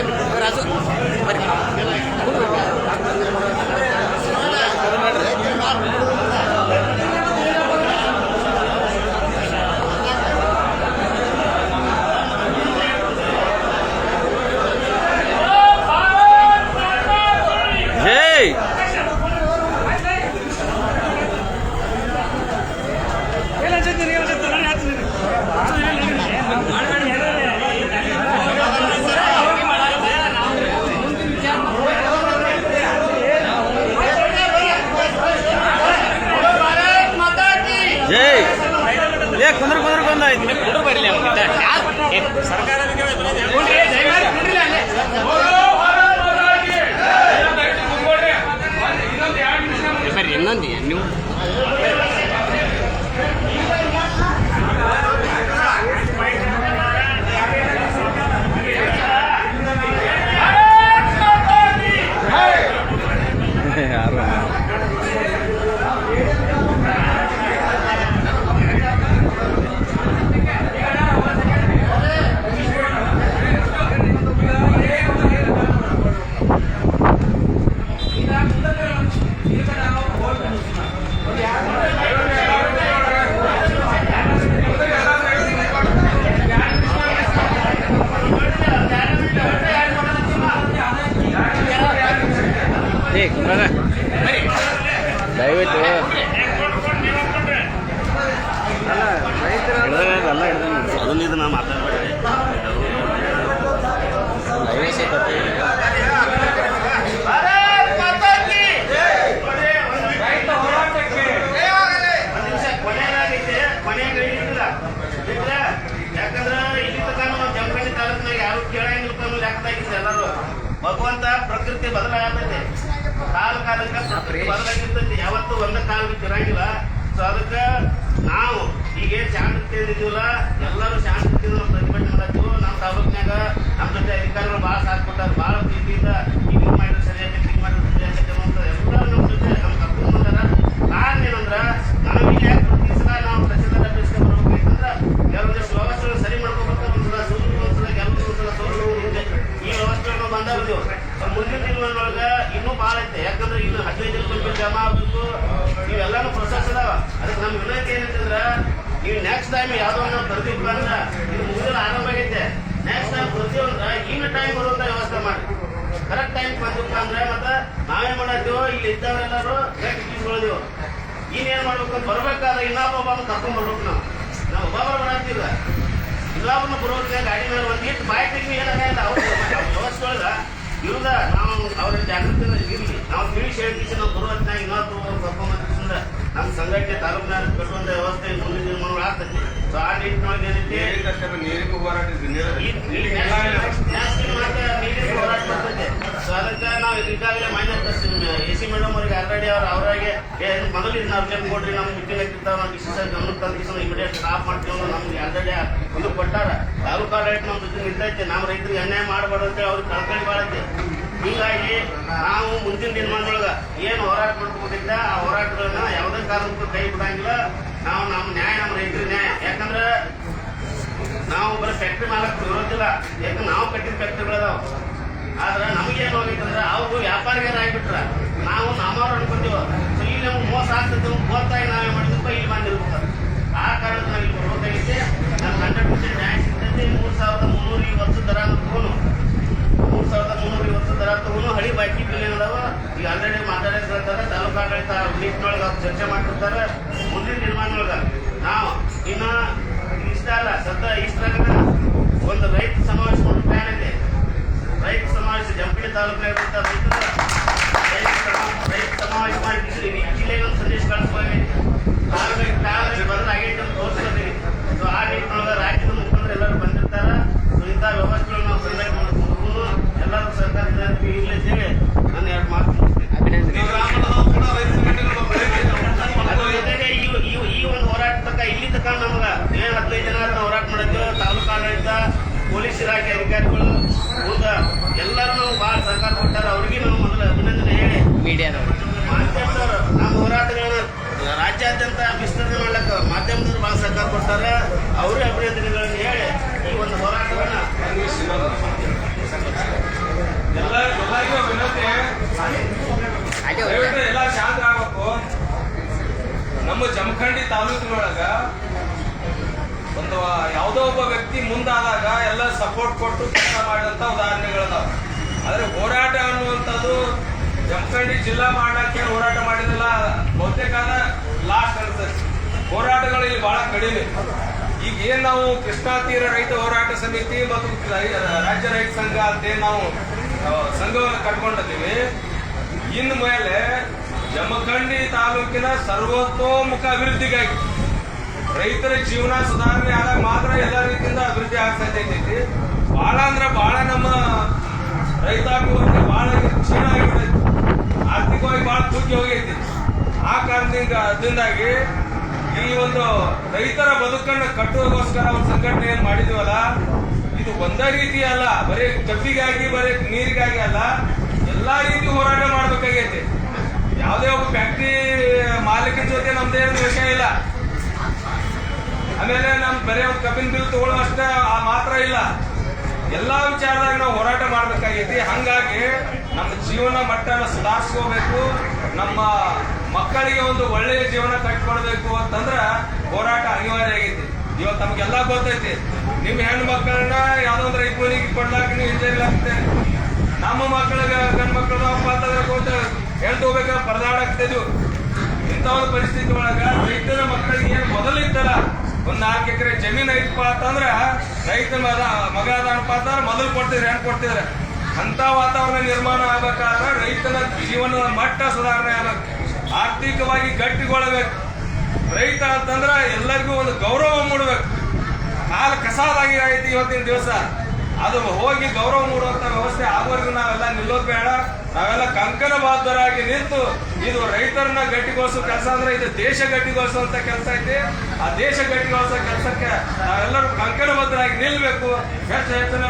ಕಾಲಕ್ಕೆ ಯಾವತ್ತು ಒಂದ ಕಾಲಕ್ಕೆ ಇರಂಗಿಲ್ಲ. ಸೊ ಅದಕ್ಕೆ ನಾವು ಈಗ ಶಾಂತಿ ಇದೀವಲ್ಲ ಎಲ್ಲರೂ ಶಾಂತಿ ಪ್ರತಿಭಟನೆ ಮಾಡತ್ತೀವಿ ನಮ್ಮ ತಾಲೂಕಿನಾಗ ನಮ್ಮ ಜೊತೆ ಅಧಿಕಾರಿಗಳು ಭಾಳ ಸಾಥ್ ಕೊಟ್ಟಾರ. ಭಾಳ ಪ್ರೀತಿಯಿಂದ ಹಿಂಗ್ ಮಾಡಿದ್ರೆ ಸರಿಯಾಗಿ ಮಾಡಿದ್ರೆ ಸರಿಯಾಗಿ ಅಂತ ಎಲ್ಲರೂ ನಮ್ಮ ಜೊತೆ ನಮ್ಮ ಕರ್ಕೊಂಡು ಬಂದಾರ. ಕಾರಣ ಏನಂದ್ರ ನಮಗೆ ಪ್ರತಿ ಸಲ ನಾವು ತಹಸೀಲ್ದಾರ್ ಆಫೀಸ್ಗೆ ಬರ್ಬೇಕಂದ್ರ ಕೆಲವೊಂದಿಷ್ಟು ವ್ಯವಸ್ಥೆಗಳು ಸರಿ ಮಾಡ್ಕೋಬೇಕು ಒಂದ್ಸಲ ಸೂರು ಒಂದ್ಸಲ ಕೆಲವು ಒಂದ್ಸಲ ಸೋಲು. ಈ ವ್ಯವಸ್ಥೆಗಳು ಬಂದಾವ್ ಮುಂದಿನ ದಿನಗಳೊಳಗ ಇನ್ನೂ ಭಾಳ ಐತೆ. ಯಾಕಂದ್ರೆ ಇನ್ನು ಹದಿನೈದು ಜಮಾ ಆಗಬೇಕು. ಇವೆಲ್ಲಾನು ಪ್ರೊಸೆಸ್ ಅದಾವ ಅದಕ್ಕೆ ನಮ್ಮ ವಿನಂತಿ ಏನಂತಂದ್ರ, ನೀವು ನೆಕ್ಸ್ಟ್ ಟೈಮ್ ಯಾವ್ದೋ ನಾವು ಬರ್ತಿದ್ವಿ ಅಂದ್ರೆ ಇದು ಮುಂದಿನ ಆರಂಭ ಆಗೈತೆ. ನೆಕ್ಸ್ಟ್ ಟೈಮ್ ಪ್ರತಿಯೊಂದ್ರ ಇನ್ನು ಟೈಮ್ ಬರುವಂತ ವ್ಯವಸ್ಥೆ ಮಾಡಿ. ಕರೆಕ್ಟ್ ಟೈಮ್ ಬಂದಿಪ್ಪ ಅಂದ್ರೆ, ಮತ್ತೆ ನಾವೇನ್ ಮಾಡತ್ತೀವೋ ಇಲ್ಲಿ ಇದ್ದವರೆಲ್ಲರೂ ಗಟ್ಟಿ ಕಿಸ್ಕೊಳ್ದೀವು ಇನ್ನೇನ್ ಮಾಡ್ಬೇಕು ಬರ್ಬೇಕಾದ್ರೆ ಇನ್ನೊಬ್ಬ ಒಬ್ಬ ಕರ್ಕೊಂಡ್ ಬರ್ಬೇಕು ನಾವು. ನಾವು ಒಬ್ಬೊಬ್ಬರು ಬರತ್ತಿಲ್ಲ ಇನ್ನೊಬ್ಬನ ಬರೋದ್ರೆ ಗಾಡಿ ಮೇಲೆ ಒಂದು ಇಟ್ಟು ಬಾಯ್ ತೆಗಿ ಏನಾಗ ಅವ್ರ ವ್ಯವಸ್ಥೆ ಒಳಗ. ಇವ್ರದ ನಾವು ಅವರ ಜಾಗೃತಿ ಇರಲಿ. ನಾವು ತಿಳಿಸಿ ಹೇಳ್ತೀವಿ ನಾವು ಬರುವಂತ ಇನ್ನೊಂದು ಕರ್ಕೊಂಡ್ ನಮ್ಮ ಸಂಘಟನೆ ತಾಲೂಕಿನ ಕಟ್ಟುವಂತ ವ್ಯವಸ್ಥೆ ಮುಂದಿನ ದಿನಮಾನಗಳು ಆಗ್ತೈತಿ ಸೊ ಆ ನಿಟ್ಟಿನೊಳಗೆ ಏನೈತಿ ನೀರಿಗೂ ಹೋರಾಟ ನೀರಿನ ಹೋರಾಟ ಬರ್ತೈತೆ. ಸೊ ಅದಕ್ಕೆ ನಾವು ಈಗಾಗಲೇ ಮಾನ್ಯ ಎ ಸಿ ಮೇಡಮ್ ಅವರಿಗೆ ಆಲ್ರೆಡಿ ಅವ್ರು ಅವರಾಗೆ ಮೊದಲು ಇದನ್ನ ಅರ್ಜೆಂಟ್ ಕೊಡ್ರಿ ನಮ್ಮ ಮೀಟಿಂಗ್ ಆಗ್ತಿರ್ತಾವ ನಾವು ಡಿಸಿಷನ್ ಗಮನಕ್ಕೆ ತಂದು ಇಮಿಡಿಯೇಟ್ ಸ್ಟಾಪ್ ಮಾಡ್ತೀವಿ ನಮ್ಗೆ ಆಲ್ರೆಡಿ ಇದು ಕೊಟ್ಟಾರ. ತಾಲೂಕು ಆಡಳಿತ ನಮ್ಮ ಜೊತೆ ನಿಂತೈತೆ. ನಮ್ಮ ರೈತರಿಗೆ ಅನ್ಯಾಯ ಮಾಡಬಾರದು ಅಂತ ಅವ್ರಿಗೆ ಕಳ್ಕಳಿ ಮಾಡೈತೆ ಹೀಗಾಗಿ ನಾವು ಮುಂದಿನ ದಿನಮಾನದೊಳಗ ಏನು ಹೋರಾಟ ಮಾಡ್ಕೋಬೇಕಿದ್ದ ಆ ಹೋರಾಟಗಳನ್ನ ಯಾವುದೇ ಕಾರಣಕ್ಕೂ ಕೈ ಬಿಡಂಗಿಲ್ಲ. ನಾವು ನಮ್ಮ ನ್ಯಾಯ ನಮ್ಮ ರೈತರ ನ್ಯಾಯ. ಯಾಕಂದ್ರೆ ನಾವು ಒಬ್ಬರ ಫ್ಯಾಕ್ಟ್ರಿ ಮಾಲಕ್ ಬರೋದಿಲ್ಲ ಯಾಕಂದ್ರೆ ನಾವು ಕಟ್ಟಿದ ಫ್ಯಾಕ್ಟ್ರಿಗಳದಾವ ಆದ್ರೆ ನಮಗೇನು ಹೋಗಿತ್ತಂದ್ರೆ ಅವ್ರು ವ್ಯಾಪಾರಿಗರಾಗ್ಬಿಟ್ರ ನಾವು ನಮ್ಮವ್ರು ಅನ್ಕೊಂತೀವ? ಸೊ ಇಲ್ಲಿ ನಮ್ಗೆ ಮೋಸ ಆಗ್ತದೆ ಗೊತ್ತಾಗಿ ನಾವೇ ಮಾಡಿದ್ವಿ ಇಲ್ಲಿ ಬಂದಿರ್ಬೇಕು. ಆ ಕಾರಣಕ್ಕೆ ನಾವು ಇಲ್ಲಿ ಬರೋದಾಗಿದೆ ನಮ್ಗೆ ಹಂಡ್ರೆಡ್ ಪರ್ಸೆಂಟ್ ನ್ಯಾಯ ಸಿಗ್ತೈತಿ. ಮೂರು ಸಾವಿರದ ಮುನ್ನೂರು ಈ ವರ್ಷದ ದರ ಅಂತ ಮೂರು ಸಾವಿರದ ಮುನ್ನೂರ ಇವತ್ತು ದರ ಹಳಿ ಬಾಕಿ ಬಿಲ್ ಇದಾವ. ಈಗ ಆಲ್ರೆಡಿ ಮಾತಾಡಕ್ಕೆ ಹೇಳ್ತಾರೆ ತಾಲೂಕು ಆಡಳಿತ ಅವ್ರು ಚರ್ಚೆ ಮಾಡಿರ್ತಾರೆ ಮುಂದಿನ ನಿರ್ಮಾಣದೊಳಗೆ ನಾವು ಇನ್ನು ಇಷ್ಟ ಅಲ್ಲ ಸದ್ಯ ಇಷ್ಟಾಗ ಒಂದು ರೈತ ಸಮಾವೇಶ ಒಂದು ಪ್ಲಾನ್ ಇದೆ. ರೈತ ಸಮಾವೇಶ ಜಂಪಡಿ ತಾಲೂಕಿನಾಗಿರುವಂಥ ರೈತರ, ರೈತ ಸಮಾವೇಶ ಮಾಡಿ ಈ ಜಿಲ್ಲೆಗೆ ಒಂದು ಸಂದೇಶ ಕಳಿಸ್ಕೊಂಡಿ ತಾಲೂಕಿಗೆ ತಾಲೂಕಿಗೆ ಬಂದ್ರೆ ಆಗೈತೆ ಅಂತ ತೋರಿಸ್ಕೊತೀವಿ ಸೊ ಆ ನಿಟ್ಟಿನೊಳಗೆ ರಾಜ್ಯದ ಮುಖಂಡರು ಎಲ್ಲರೂ ಬಂದಿರ್ತಾರೆ. ಸೊ ಇಂಥ ವ್ಯವಸ್ಥೆಗಳನ್ನ ನಾವು ಸರ್ಕಾರ ಎಲ್ಲರೂ ಸರ್ಕಾರದ ಈಗಲೇ ಸೇರಿ ನಾನು ಎರಡು ಮಾತು ಈ ಒಂದು ಹೋರಾಟ ತಕ್ಕ ಇಲ್ಲಿ ತನಕ ನಮ್ಗೆ ಏನ್ ಹದಿನೈದು ಜನ ಹೋರಾಟ ಮಾಡಿದ್ವಿ ತಾಲೂಕು ಆಡಳಿತ ಪೊಲೀಸ್ ಇಲಾಖೆ ಅಧಿಕಾರಿಗಳು ಉಳಿದ ಎಲ್ಲರೂ ನಾವು ಭಾಳ ಸರ್ಕಾರ ಕೊಟ್ಟಾರ. ಅವ್ರಿಗೆ ನಾವು ಮೊದಲು ಅಭಿನಂದನೆ ಹೇಳಿ. ಮೀಡಿಯಾದವರು. ಮಾಧ್ಯಮದವರು ನಮ್ಮ ಹೋರಾಟಗಳನ್ನ ರಾಜ್ಯಾದ್ಯಂತ ವಿಸ್ತರಣೆ ಮಾಡ್ಲಿಕ್ಕೆ ಮಾಧ್ಯಮದವರು ಭಾಳ ಸರ್ಕಾರ ಕೊಡ್ತಾರೆ ಅವರೇ ಅಭಿನಂದನೆಗಳನ್ನು ಹೇಳಿ ಈ ಒಂದು ಹೋರಾಟವನ್ನ ಎಲ್ಲ ಶಾಂತ ಆಗ್ಬೇಕು. ನಮ್ಮ ಜಮಖಂಡಿ ತಾಲೂಕಿನೊಳಗ ಒಂದು ಯಾವುದೋ ಒಬ್ಬ ವ್ಯಕ್ತಿ ಮುಂದಾದಾಗ ಎಲ್ಲ ಸಪೋರ್ಟ್ ಕೊಟ್ಟು ಕೆಲಸ ಮಾಡಿದಂತ ಉದಾಹರಣೆಗಳದಾವ. ಆದ್ರೆ ಹೋರಾಟ ಅನ್ನುವಂಥದ್ದು ಜಮಖಂಡಿ ಜಿಲ್ಲಾ ಮಾಡಕ್ಕೆ ಹೋರಾಟ ಮಾಡಿದಲ್ಲ, ಬಹುತೇಕ ಲಾಸ್ಟ್ ಅನ್ಸುತ್ತೆ. ಹೋರಾಟಗಳು ಇಲ್ಲಿ ಬಹಳ ಕಡಿಮೆ. ಈಗ ಏನ್ ನಾವು ಕೃಷ್ಣಾ ತೀರ ರೈತ ಹೋರಾಟ ಸಮಿತಿ ಮತ್ತು ರಾಜ್ಯ ರೈತ ಸಂಘ ಅಂತೇನು ನಾವು ಸಂಘವನ್ನು ಕಟ್ಕೊಂಡಿದ್ದೀವಿ. ಇನ್ನು ಮೇಲೆ ಜಮಖಂಡಿ ತಾಲೂಕಿನ ಸರ್ವತೋಮುಖ ಅಭಿವೃದ್ಧಿಗಾಗಿ ರೈತರ ಜೀವನ ಸುಧಾರಣೆ ಆದಾಗ ಮಾತ್ರ ಎಲ್ಲ ರೀತಿಯಿಂದ ಅಭಿವೃದ್ಧಿ ಆಗ್ತಾ ಇದೆ ಬಹಳ ಅಂದ್ರೆ ಬಹಳ ನಮ್ಮ ರೈತಾಪಿ ವರ್ಗ ಬಹಳ ಆಗಿಬಿಟ್ಟೈತಿ. ಆರ್ಥಿಕವಾಗಿ ಬಹಳ ತೂಗಿ ಹೋಗೈತಿ. ಆ ಕಾರಣದಿಂದ, ಅದರಿಂದಾಗಿ ಈ ಒಂದು ರೈತರ ಬದುಕನ್ನು ಕಟ್ಟುವುದಕ್ಕೋಸ್ಕರ ಒಂದು ಸಂಘಟನೆ ಏನ್ ಮಾಡಿದೀವಲ್ಲ ಇದು ಒಂದೇ ರೀತಿ ಅಲ್ಲ. ಬರೀ ಕಬ್ಬಿಗಾಗಿ, ಬರೀ ನೀರಿಗಾಗಿ ಅಲ್ಲ. ಎಲ್ಲಾ ರೀತಿ ಹೋರಾಟ ಮಾಡ್ಬೇಕಾಗೈತಿ. ಯಾವುದೇ ಒಬ್ಬ ಫ್ಯಾಕ್ಟ್ರಿ ಮಾಲೀಕ ಜೊತೆ ನಮ್ದೇನು ವಿಷಯ ಇಲ್ಲ. ಆಮೇಲೆ ನಮ್ ಬರೀ ಒಂದು ಕಬ್ಬಿನ ಬಿಲ್ ತಗೊಳ್ಳೋ ಆ ಮಾತ್ರ ಇಲ್ಲ. ಎಲ್ಲಾ ವಿಚಾರದಾಗ ನಾವು ಹೋರಾಟ ಮಾಡ್ಬೇಕಾಗೈತಿ. ಹಂಗಾಗಿ ನಮ್ಮ ಜೀವನ ಮಟ್ಟನ ಸುಧಾರಿಸ್ಕೋಬೇಕು. ನಮ್ಮ ಮಕ್ಕಳಿಗೆ ಒಂದು ಒಳ್ಳೆಯ ಜೀವನ ಕಟ್ಕೊಡ್ಬೇಕು ಅಂತಂದ್ರ ಹೋರಾಟ ಅನಿವಾರ್ಯ ಆಗೈತಿ. ಇವತ್ತು ತಮಗೆಲ್ಲ ಗೊತ್ತೈತಿ. ನಿಮ್ಮ ಹೆಣ್ಣು ಮಕ್ಕಳನ್ನ ಒಂದು ರೈತ ಮನೆಗೆ ಕೊಡ್ಲಾಕ ನೀವು ನಮ್ಮ ಮಕ್ಕಳಿಗೆ ಗಂಡು ಮಕ್ಕಳು ಅಪ್ಪ ಅಂತಂದ್ರೆ ಗೊತ್ತ ಹೆಣ್ಣು ತಗೋಬೇಕಾದ್ರೆ ಪರದಾಡಾಗ್ತಿದ್ವು ಇಂಥ ಒಂದು ಪರಿಸ್ಥಿತಿ ಒಳಗ ರೈತನ ಮಕ್ಕಳಿಗೆ ಏನು ಮೊದಲು ಇತ್ತಲ್ಲ ಒಂದು ನಾಲ್ಕು ಎಕರೆ ಜಮೀನು ಐತಪ್ಪ ಅಂತಂದ್ರೆ ರೈತನ ಮಗ ಮಗ ಅದಾನಪ್ಪ ಅಂತಂದ್ರೆ ಮೊದಲು ಕೊಡ್ತಿದ್ರು ಹೆಣ್ಣು ಕೊಡ್ತಿದ್ರೆ? ಅಂತ ವಾತಾವರಣ ನಿರ್ಮಾಣ ಆಗ್ಬೇಕಾದ್ರೆ ರೈತನ ಜೀವನದ ಮಟ್ಟ ಸುಧಾರಣೆ ಆಗ್ಬೇಕು. ಆರ್ಥಿಕವಾಗಿ ಗಟ್ಟಿಗೊಳ್ಬೇಕು. ರೈತ ಅಂತಂದ್ರೆ ಎಲ್ಲರಿಗೂ ಒಂದು ಗೌರವ ಮೂಡಬೇಕು. ಕಸಾದಾಗಿ ಐತಿ ಇವತ್ತಿನ ದಿವಸ. ಅದು ಹೋಗಿ ಗೌರವ ಮೂಡುವಂತ ವ್ಯವಸ್ಥೆ ಆಗೋವರೆಗೂ ನಾವೆಲ್ಲ ನಿಲ್ಲೋದ್ ಬೇಡ. ನಾವೆಲ್ಲ ಕಂಕಣ ಬಾಧ್ಯರಾಗಿ ನಿಂತು ಇದು ರೈತರನ್ನ ಗಟ್ಟಿಗೊಳಿಸೋ ಕೆಲಸ ಅಂದ್ರೆ ಇದು ದೇಶ ಗಟ್ಟಿಗೊಳಿಸುವಂತ ಕೆಲಸ ಐತಿ. ಆ ದೇಶ ಗಟ್ಟಿಗೊಳಿಸೋ ಕೆಲಸಕ್ಕೆ ನಾವೆಲ್ಲರೂ ಕಂಕಣಬದ್ಧರಾಗಿ ನಿಲ್ಬೇಕು. ಹೆಚ್ಚು ಹೆಚ್ಚಿನ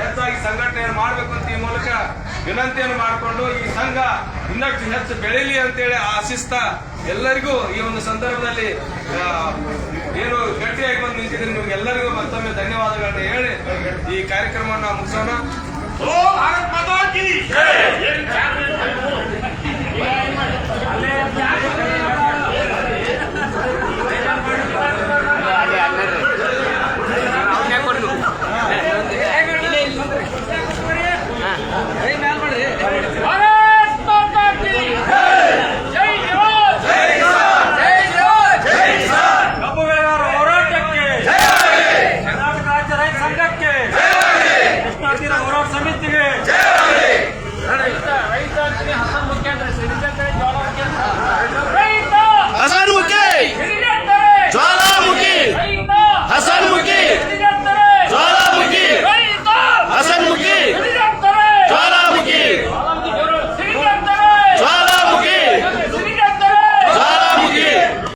ಹೆಚ್ಚಾಗಿ ಸಂಘಟನೆ ಮಾಡ್ಬೇಕು ಅಂತ ಈ ಮೂಲಕ ವಿನಂತಿಯನ್ನು ಮಾಡಿಕೊಂಡು ಈ ಸಂಘ ಇನ್ನಷ್ಟು ಹೆಚ್ಚು ಬೆಳೀಲಿ ಅಂತೇಳಿ ಆಶಿಸ್ತಾ ಎಲ್ಲರಿಗೂ ಈ ಒಂದು ಸಂದರ್ಭದಲ್ಲಿ ಏನು ಗಟ್ಟಿಯಾಗಿ ಬಂದು ನಿಂತಿದ್ದೀನಿ ನಿಮ್ಗೆ ಎಲ್ಲರಿಗೂ ಮತ್ತೊಮ್ಮೆ ಧನ್ಯವಾದಗಳನ್ನ ಹೇಳಿ ಈ ಕಾರ್ಯಕ್ರಮವನ್ನು ಮುಗಿಸೋಣ. ಓ